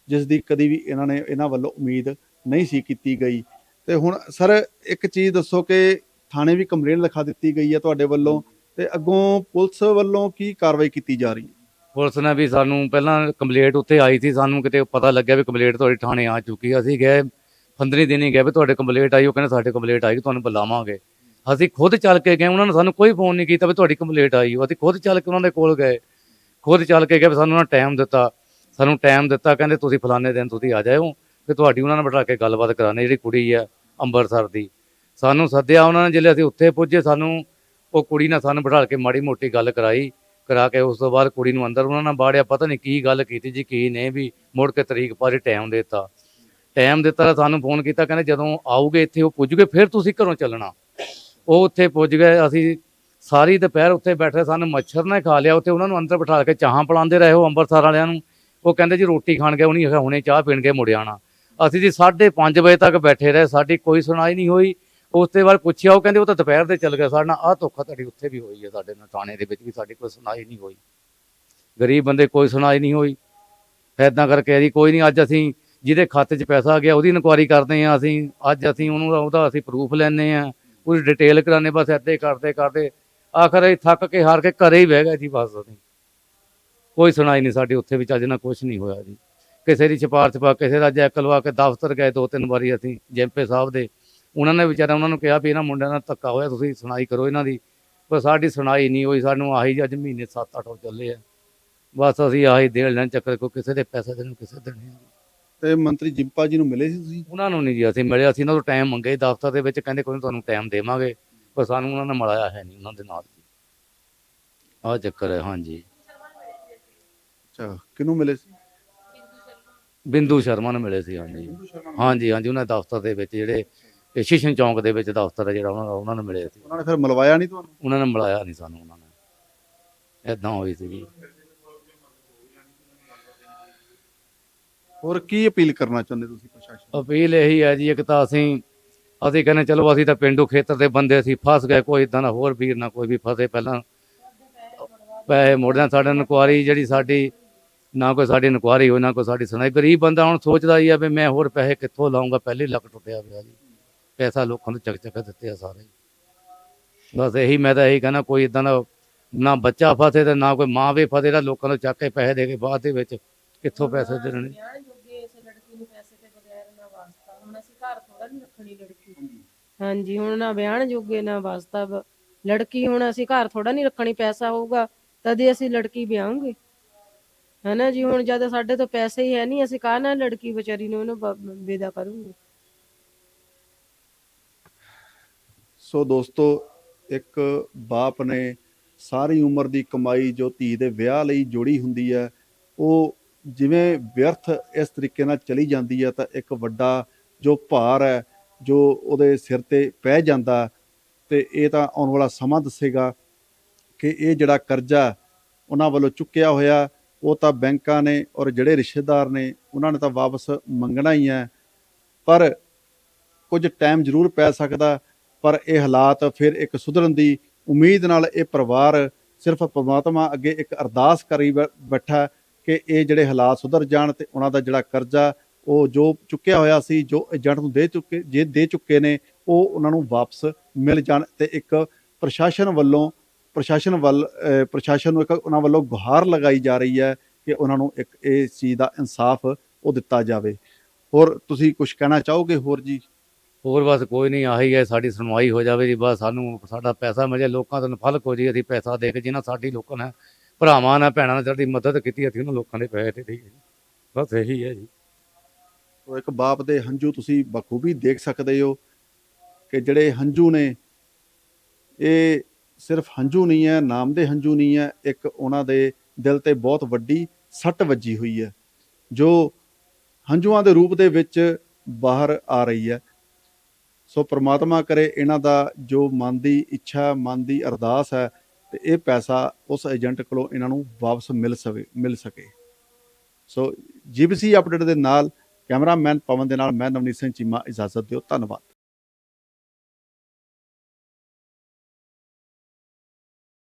ਜਿਸ ਦੀ ਕਦੀ ਵੀ ਇਹਨਾਂ ਨੇ, ਇਹਨਾਂ ਵੱਲੋਂ ਉਮੀਦ ਨਹੀਂ ਸੀ ਕੀਤੀ ਗਈ। ਤੇ ਹੁਣ ਸਰ, ਇੱਕ ਚੀਜ਼ ਦੱਸੋ ਕਿ ਥਾਣੇ ਵੀ ਕੰਪਲੇਂਟ ਲਿਖਾ ਦਿੱਤੀ ਗਈ ਹੈ ਤੁਹਾਡੇ ਵੱਲੋਂ ਤੇ ਅੱਗੋਂ ਪੁਲਿਸ ਵੱਲੋਂ ਕੀ ਕਾਰਵਾਈ ਕੀਤੀ ਜਾ ਰਹੀ ਹੈ? ਪੁਲਿਸ ਨੇ ਵੀ ਸਾਨੂੰ ਪਹਿਲਾਂ ਕੰਪਲੇਂਟ ਉੱਥੇ ਆਈ ਸੀ, ਸਾਨੂੰ ਕਿਤੇ ਪਤਾ ਲੱਗਿਆ ਵੀ ਕੰਪਲੇਂਟ ਤੁਹਾਡੀ ਥਾਣੇ ਆ ਚੁੱਕੀ ਹੈ। ਅਸੀਂ ਗਏ 15 ਦਿਨ ਹੀ ਗਏ ਵੀ ਤੁਹਾਡੇ ਕੰਪਲੇਂਟ ਆਈ, ਉਹ ਕਹਿੰਦੇ ਸਾਡੇ ਕੰਪਲੇਂਟ ਆਈ, ਤੁਹਾਨੂੰ ਬੁਲਾਵਾਂਗੇ। ਅਸੀਂ ਖੁਦ ਚੱਲ ਕੇ ਗਏ, ਉਹਨਾਂ ਨੇ ਸਾਨੂੰ ਕੋਈ ਫੋਨ ਨਹੀਂ ਕੀਤਾ ਵੀ ਤੁਹਾਡੀ ਕੰਪਲੇਂਟ ਆਈ ਉਹ ਅਸੀਂ ਖੁਦ ਚੱਲ ਕੇ ਉਹਨਾਂ ਦੇ ਕੋਲ ਗਏ, ਖੁਦ ਚੱਲ ਕੇ ਗਏ ਵੀ ਸਾਨੂੰ ਉਹਨਾਂ ਟਾਈਮ ਦਿੱਤਾ, ਸਾਨੂੰ ਟਾਈਮ ਦਿੱਤਾ, ਕਹਿੰਦੇ ਤੁਸੀਂ ਫਲਾਣੇ ਦਿਨ ਤੁਸੀਂ ਆ ਜਾਇਓ ਤੇ ਤੁਹਾਡੀ ਉਹਨਾਂ ਨਾਲ ਬਿਠਾ ਕੇ ਗੱਲਬਾਤ ਕਰਾਣੇ ਜਿਹੜੀ ਕੁੜੀ ਆ ਅੰਮ੍ਰਿਤਸਰ ਦੀ। ਸਾਨੂੰ ਸੱਦਿਆ ਉਹਨਾਂ ਨੇ ਜਿਹੜੇ ਅਸੀਂ ਉੱਥੇ ਪੁੱਜੇ, ਸਾਨੂੰ ਉਹ ਕੁੜੀ ਨਾਲ ਸਾਨੂੰ ਬਿਠਾ ਕੇ ਮਾੜੀ ਮੋਟੀ ਗੱਲ ਕਰਾਈ। ਕਰਾ ਕੇ ਉਸ ਤੋਂ ਬਾਅਦ ਕੁੜੀ ਨੂੰ ਅੰਦਰ ਉਹਨਾਂ ਨਾਲ ਬਾੜਿਆ, ਪਤਾ ਨਹੀਂ ਕੀ ਗੱਲ ਕੀਤੀ ਜੀ, ਕੀ ਨਹੀਂ ਵੀ ਮੁੜ ਕੇ ਤਰੀਕ ਪਾਰੀ ਟਾਈਮ ਦਿੱਤਾ। ਟਾਈਮ ਦਿੱਤਾ ਤਾਂ ਸਾਨੂੰ ਫੋਨ ਕੀਤਾ, ਕਹਿੰਦੇ ਜਦੋਂ ਆਉਗੇ ਇੱਥੇ, ਉਹ ਪੁੱਜ ਗਏ ਫਿਰ ਤੁਸੀਂ ਘਰੋਂ ਚੱਲਣਾ। ਉਹ ਉੱਥੇ ਪੁੱਜ ਗਏ, ਅਸੀਂ ਸਾਰੀ ਦੁਪਹਿਰ ਉੱਥੇ ਬੈਠੇ, ਸਾਨੂੰ ਮੱਛਰ ਨੇ ਖਾ ਲਿਆ, ਉੱਥੇ ਉਹਨਾਂ ਨੂੰ ਅੰਦਰ ਬਿਠਾ ਕੇ ਚਾਹਾਂ ਪਿਲਾਉਂਦੇ ਰਹੇ ਉਹ ਅੰਮ੍ਰਿਤਸਰ ਵਾਲਿਆਂ ਨੂੰ। ਉਹ ਕਹਿੰਦੇ ਜੀ ਰੋਟੀ ਖਾਣ ਗਏ ਉਹ ਨਹੀਂ ਹੁਣੇ ਚਾਹ ਪੀਣ ਕੇ ਮੁੜ ਆਣਾ ਅਸੀਂ ਜੀ 5:30 ਵਜੇ ਤੱਕ ਬੈਠੇ ਰਹੇ, ਸਾਡੀ ਕੋਈ ਸੁਣਾਈ ਨਹੀਂ ਹੋਈ। ਉਸ ਤੋਂ ਬਾਅਦ ਪੁੱਛਿਆ, ਉਹ ਕਹਿੰਦੇ, ਉਹ ਤਾਂ ਦੁਪਹਿਰ ਦੇ ਚੱਲ ਗਏ ਸਾਡੇ ਨਾਲ। ਆਹ ਧੋਖਾ ਤੁਹਾਡੀ ਉੱਥੇ ਵੀ ਹੋਈ ਹੈ, ਸਾਡੇ ਨਾਲ, ਥਾਣੇ ਦੇ ਵਿੱਚ ਵੀ ਸਾਡੀ ਕੋਈ ਸੁਣਾਈ ਨਹੀਂ ਹੋਈ। ਗਰੀਬ ਬੰਦੇ ਕੋਈ ਸੁਣਾਈ ਨਹੀਂ ਹੋਈ। ਐਦਾਂ ਕਰਕੇ ਜੀ, ਕੋਈ ਨਹੀਂ, ਅੱਜ ਅਸੀਂ ਜਿਹਦੇ ਖਾਤੇ 'ਚ ਪੈਸਾ ਗਿਆ, ਉਹਦੀ ਇਨਕੁਆਰੀ ਕਰਦੇ ਆ ਅਸੀਂ। ਅੱਜ ਅਸੀਂ ਉਹਨੂੰ, ਉਹਦਾ ਅਸੀਂ ਪ੍ਰੂਫ ਲੈਣੇ ਆ ਉਹਦੀ ਡਿਟੇਲ ਕਰਾਣੇ ਬਸ ਏਦਾਂ ਹੀ ਕਰਦੇ ਕਰਦੇ। ਆਖਰ ਇਹ ਥੱਕ ਕੇ ਹਾਰ ਕੇ ਘਰੇ ਹੀ ਬਹਿ ਗਏ ਜੀ, ਬਸ ਅਸੀਂ। ਕੋਈ ਸੁਣਾਈ ਨਹੀਂ ਸਾਡੀ ਉੱਥੇ ਵੀ ਚੱਜ ਨਾਲ ਕੁਝ ਨਹੀਂ ਹੋਇਆ ਜੀ। ਕਿਸੇ ਦੀ ਸਿਫਾਰਿਸ਼ ਪਾ ਕਿਸੇ ਦਾ ਜੈਕ ਲਵਾ ਕੇ ਦਫ਼ਤਰ ਗਏ ਦੋ ਤਿੰਨ ਵਾਰੀ ਅਸੀਂ ਜੈਂਪੇ ਸਾਹਿਬ ਦੇ। ਉਹਨਾਂ ਨੇ ਵਿਚਾਰਾ ਉਹਨਾਂ ਨੂੰ ਕਿਹਾ ਵੀ ਇਹਨਾਂ ਮੁੰਡਿਆਂ ਨਾਲ ਧੱਕਾ ਹੋਇਆ ਤੁਸੀਂ ਸੁਣਾਈ ਕਰੋ ਇਹਨਾਂ ਦੀ। ਪਰ ਸਾਡੀ ਸੁਣਾਈ ਨਹੀਂ ਹੋਈ ਸਾਨੂੰ ਆਹੀ ਅੱਜ ਮਹੀਨੇ 7-8 ਹੋ ਚੱਲੇ ਆ। ਬਸ ਅਸੀਂ ਆਹੀ ਦੇਣ ਲੈਣ ਚੱਕਰ ਕੋ ਕਿਸੇ ਦੇ ਪੈਸੇ ਦੇਣ ਕਿਸੇ ਦੇਣੇ ਆ। ਤੇ ਮੰਤਰੀ ਜਿੰਪਾ ਜੀ ਨੂੰ ਮਿਲੇ ਸੀ ਤੁਸੀਂ? ਉਹਨਾਂ ਨੂੰ ਨਹੀਂ ਜੀ ਅਸੀਂ ਮਿਲੇ ਅਸੀਂ ਉਹਨਾਂ ਤੋਂ ਟਾਈਮ ਮੰਗੇ ਦਫ਼ਤਰ ਦੇ ਵਿੱਚ ਕਹਿੰਦੇ ਕੋਈ ਤੁਹਾਨੂੰ ਟਾਈਮ ਦੇਵਾਂਗੇ ਪਰ ਸਾਨੂੰ ਉਹਨਾਂ ਨੇ ਮਿਲਾਇਆ ਹੈ ਨਹੀਂ ਉਹਨਾਂ ਦੇ ਨਾਲ। ਆਹ ਚੱਕਰ ਹੈ ਹਾਂਜੀ। ਅੱਛਾ ਕਿਹਨੂੰ ਮਿਲੇ ਸੀ? ਬਿੰਦੂ ਸ਼ਰਮਾ ਨੂੰ ਮਿਲੇ ਸੀ ਹਾਂਜੀ। ਹਾਂਜੀ ਹਾਂਜੀ ਉਹਨਾਂ ਦਫ਼ਤਰ ਦੇ ਵਿੱਚ ਜਿਹੜੇ ਇਹ ਸ਼ਿਸ਼ਨ ਚੌਂਕ ਦੇ ਵਿੱਚ ਦਫ਼ਤਰ ਹੈ ਜਿਹੜਾ ਉਹਨਾਂ ਦਾ ਉਹਨਾਂ ਨੂੰ ਮਿਲੇ ਸੀ। ਉਹਨਾਂ ਨੇ ਫਿਰ ਮਿਲਵਾਇਆ ਨਹੀਂ ਤੁਹਾਨੂੰ? ਉਹਨਾਂ ਨੇ ਮਿਲਾਇਆ ਨਹੀਂ ਸਾਨੂੰ ਉਹਨਾਂ ਨੇ। ਇਦਾਂ ਹੋਈ ਸੀ ਹੋਰ ਕੀ ਅਪੀਲ ਕਰਨਾ ਚਾਹੁੰਦੇ ਤੁਸੀਂ ਪ੍ਰਸ਼ਾਸਨ ਨੂੰ? ਅਪੀਲ ਇਹੀ ਹੈ ਜੀ ਇੱਕ ਤਾਂ ਅਸੀਂ ਅਸੀਂ ਕਹਿੰਦੇ ਚਲੋ ਅਸੀਂ ਤਾਂ ਪਿੰਡੂ ਖੇਤਰ ਦੇ ਬੰਦੇ ਅਸੀਂ ਫਸ ਗਏ ਕੋਈ ਇਦਾਂ ਦਾ ਹੋਰ ਵੀਰ ਨਾ ਕੋਈ ਵੀ ਫਸੇ ਪਹਿਲਾਂ। ਪੈਸੇ ਮੋੜਨਾ ਸਾਡਾ ਇਨਕੁਆਰੀ ਜਿਹੜੀ ਸਾਡੀ ਨਾ ਕੋਈ ਸਾਡੀ ਇਨਕੁਆਰੀ ਹੋਈ ਨਾ ਕੋਈ ਸਾਡੀ ਸੁਣਾਈ। ਗਰੀਬ ਬੰਦਾ ਹੁਣ ਸੋਚਦਾ ਹੀ ਆ ਵੀ ਮੈਂ ਹੋਰ ਪੈਸੇ ਕਿੱਥੋਂ ਲਾਉਂਗਾ ਪਹਿਲੇ ਲੱਕ ਟੁੱਟਿਆ ਪਿਆ ਜੀ। ਪੈਸਾ ਲੋਕਾਂ ਨੂੰ ਚੱਕ ਚੱਕ ਦਿੱਤੇ ਆ ਸਾਰੇ। ਬਸ ਇਹੀ ਮੈਂ ਤਾਂ ਇਹੀ ਕਹਿੰਦਾ ਕੋਈ ਇਦਾਂ ਦਾ ਨਾ ਬੱਚਾ ਫਸੇ ਤੇ ਨਾ ਕੋਈ ਮਾਂ ਵੀ ਫਸੇ ਤਾਂ ਲੋਕਾਂ ਨੂੰ ਚੱਕ ਕੇ ਪੈਸੇ ਦੇ ਕੇ ਬਾਅਦ ਦੇ ਵਿੱਚ ਕਿੱਥੋਂ ਪੈਸੇ ਦੇਣੇ? ਵਿਆਹ ਜੋਗੇ ਇਸ ਲੜਕੀ ਨੂੰ ਪੈਸੇ ਤੇ ਬਗੈਰ ਨਾ ਵਾਸਤਾ। ਹੁਣ ਅਸੀਂ ਘਰ ਥੋੜਾ ਨਹੀਂ ਰੱਖਣੀ ਲੜਕੀ ਹਾਂਜੀ। ਹੁਣ ਨਾ ਵਿਆਹਣ ਜੋਗੇ ਨਾ ਵਾਸਤਾ। ਲੜਕੀ ਹੁਣ ਅਸੀਂ ਘਰ ਥੋੜਾ ਨਹੀਂ ਰੱਖਣੀ ਪੈਸਾ ਹੋਊਗਾ ਤਦੇ ਅਸੀਂ ਲੜਕੀ ਵਿਆਹਾਂਗੇ। ਹਨਾ ਜੀ ਹੁਣ ਜਦ ਸਾਡੇ ਤੋਂ ਪੈਸੇ ਹੀ ਹੈ ਨਹੀਂ ਅਸੀਂ ਕਾਹ ਨਾਲ ਲੜਕੀ ਵਿਚਾਰੀ ਨੂੰ ਉਹਨੂੰ ਵਿਦਾ ਕਰੂਗੇ? ਸੋ ਦੋਸਤੋ, ਇੱਕ ਬਾਪ ਨੇ ਸਾਰੀ ਉਮਰ ਦੀ ਕਮਾਈ ਜੋ ਧੀ ਦੇ ਵਿਆਹ ਲਈ ਜੋੜੀ ਹੁੰਦੀ ਹੈ, ਉਹ ਜਿਵੇਂ ਵਿਅਰਥ ਇਸ ਤਰੀਕੇ ਨਾਲ ਚਲੀ ਜਾਂਦੀ ਹੈ, ਤਾਂ ਇੱਕ ਵੱਡਾ ਜੋ ਭਾਰ ਹੈ, ਜੋ ਉਹਦੇ ਸਿਰ ਤੇ ਪੈ ਜਾਂਦਾ, ਤੇ ਇਹ ਤਾਂ ਆਉਣ ਵਾਲਾ ਸਮਾਂ ਦੱਸੇਗਾ ਕਿ ਇਹ ਜਿਹੜਾ ਕਰਜ਼ਾ ਉਹਨਾਂ ਵੱਲੋਂ ਚੁੱਕਿਆ ਹੋਇਆ, ਉਹ ਤਾਂ ਬੈਂਕਾਂ ਨੇ ਔਰ ਜਿਹੜੇ ਰਿਸ਼ਤੇਦਾਰ ਨੇ, ਉਹਨਾਂ ਨੇ ਤਾਂ ਵਾਪਸ ਮੰਗਣਾ ਹੀ ਹੈ, ਪਰ ਕੁਝ ਟਾਈਮ ਜ਼ਰੂਰ ਪੈ ਸਕਦਾ ਪਰ ਇਹ ਹਾਲਾਤ ਫਿਰ ਇੱਕ ਸੁਧਰਨ ਦੀ ਉਮੀਦ ਨਾਲ ਇਹ ਪਰਿਵਾਰ ਸਿਰਫ ਪਰਮਾਤਮਾ ਅੱਗੇ ਇੱਕ ਅਰਦਾਸ ਕਰੀ ਬੈ- ਬੈਠਾ ਕਿ ਇਹ ਜਿਹੜੇ ਹਾਲਾਤ ਸੁਧਰ ਜਾਣ ਤੇ ਉਹਨਾਂ ਦਾ ਜਿਹੜਾ ਕਰਜ਼ਾ, ਉਹ ਜੋ ਚੁੱਕਿਆ ਹੋਇਆ ਸੀ, ਜੋ ਏਜੰਟ ਨੂੰ ਦੇ ਚੁੱਕੇ ਜੇ ਦੇ ਚੁੱਕੇ ਨੇ, ਉਹ ਉਹਨਾਂ ਨੂੰ ਵਾਪਸ ਮਿਲ ਜਾਣ ਤੇ ਇੱਕ ਪ੍ਰਸ਼ਾਸਨ ਵੱਲੋਂ, ਪ੍ਰਸ਼ਾਸਨ ਵੱਲ ਪ੍ਰਸ਼ਾਸਨ ਨੂੰ ਇੱਕ ਉਹਨਾਂ ਵੱਲੋਂ ਗੁਹਾਰ ਲਗਾਈ ਜਾ ਰਹੀ ਹੈ ਕਿ ਉਹਨਾਂ ਨੂੰ ਇੱਕ ਇਹ ਚੀਜ਼ ਦਾ ਇਨਸਾਫ ਉਹ ਦਿੱਤਾ ਜਾਵੇ। ਹੋਰ ਤੁਸੀਂ ਕੁਝ ਕਹਿਣਾ ਚਾਹੋਗੇ ਹੋਰ ਜੀ? ਹੋਰ ਬਸ ਕੋਈ ਨਹੀਂ, ਆਹੀ ਹੈ, ਸਾਡੀ ਸੁਣਵਾਈ ਹੋ ਜਾਵੇ ਜੀ, ਬਸ ਸਾਨੂੰ ਸਾਡਾ ਪੈਸਾ ਮਿਲੇ, ਲੋਕਾਂ ਤੋਂ ਫਲਕ ਹੋ ਜੀ ਅਸੀਂ ਪੈਸਾ ਦੇ ਕੇ ਜਿਨ੍ਹਾਂ ਸਾਡੀ ਲੋਕਾਂ ਨੇ, ਭਰਾਵਾਂ ਨਾਲ ਭੈਣਾਂ ਨਾਲ ਸਾਡੀ ਮਦਦ ਕੀਤੀ, ਅਸੀਂ ਉਹਨਾਂ ਲੋਕਾਂ ਦੇ ਪੈਸੇ ਦੇ ਦਈਏ ਬਸ ਇਹੀ ਹੈ ਜੀ। ਉਹ ਇੱਕ ਬਾਪ ਦੇ ਹੰਝੂ ਤੁਸੀਂ ਬਖੂਬੀ ਦੇਖ ਸਕਦੇ ਹੋ ਕਿ ਜਿਹੜੇ ਹੰਝੂ ਨੇ, ਇਹ ਸਿਰਫ ਹੰਝੂ ਨਹੀਂ ਹੈ, ਨਾਮ ਦੇ ਹੰਝੂ ਨਹੀਂ ਹੈ, ਇੱਕ ਉਹਨਾਂ ਦੇ ਦਿਲ ਤੇ ਬਹੁਤ ਵੱਡੀ ਸੱਟ ਵੱਜੀ ਹੋਈ ਹੈ, ਜੋ ਹੰਝੂਆਂ ਦੇ ਰੂਪ ਦੇ ਵਿੱਚ ਬਾਹਰ ਆ ਰਹੀ ਹੈ। ਸੋ ਪ੍ਰਮਾਤਮਾ ਕਰੇ ਇਹਨਾਂ ਦਾ ਜੋ ਮਨ ਦੀ ਇੱਛਾ, ਮਨ ਦੀ ਅਰਦਾਸ ਹੈ ਤੇ ਇਹ ਪੈਸਾ ਉਸ ਏਜੰਟ ਕੋਲੋਂ ਇਹਨਾਂ ਨੂੰ ਵਾਪਸ ਮਿਲ ਸਕੇ ਮਿਲ ਸਕੇ। ਸੋ ਜੀਬੀਸੀ ਅਪਡੇਟ ਦੇ ਨਾਲ ਕੈਮਰਾਮੈਨ ਪਵਨ ਦੇ ਨਾਲ, ਮੈਂ ਨਵਨੀਤ ਸਿੰਘ ਚੀਮਾ, ਇਜਾਜ਼ਤ ਦਿਓ, ਧੰਨਵਾਦ।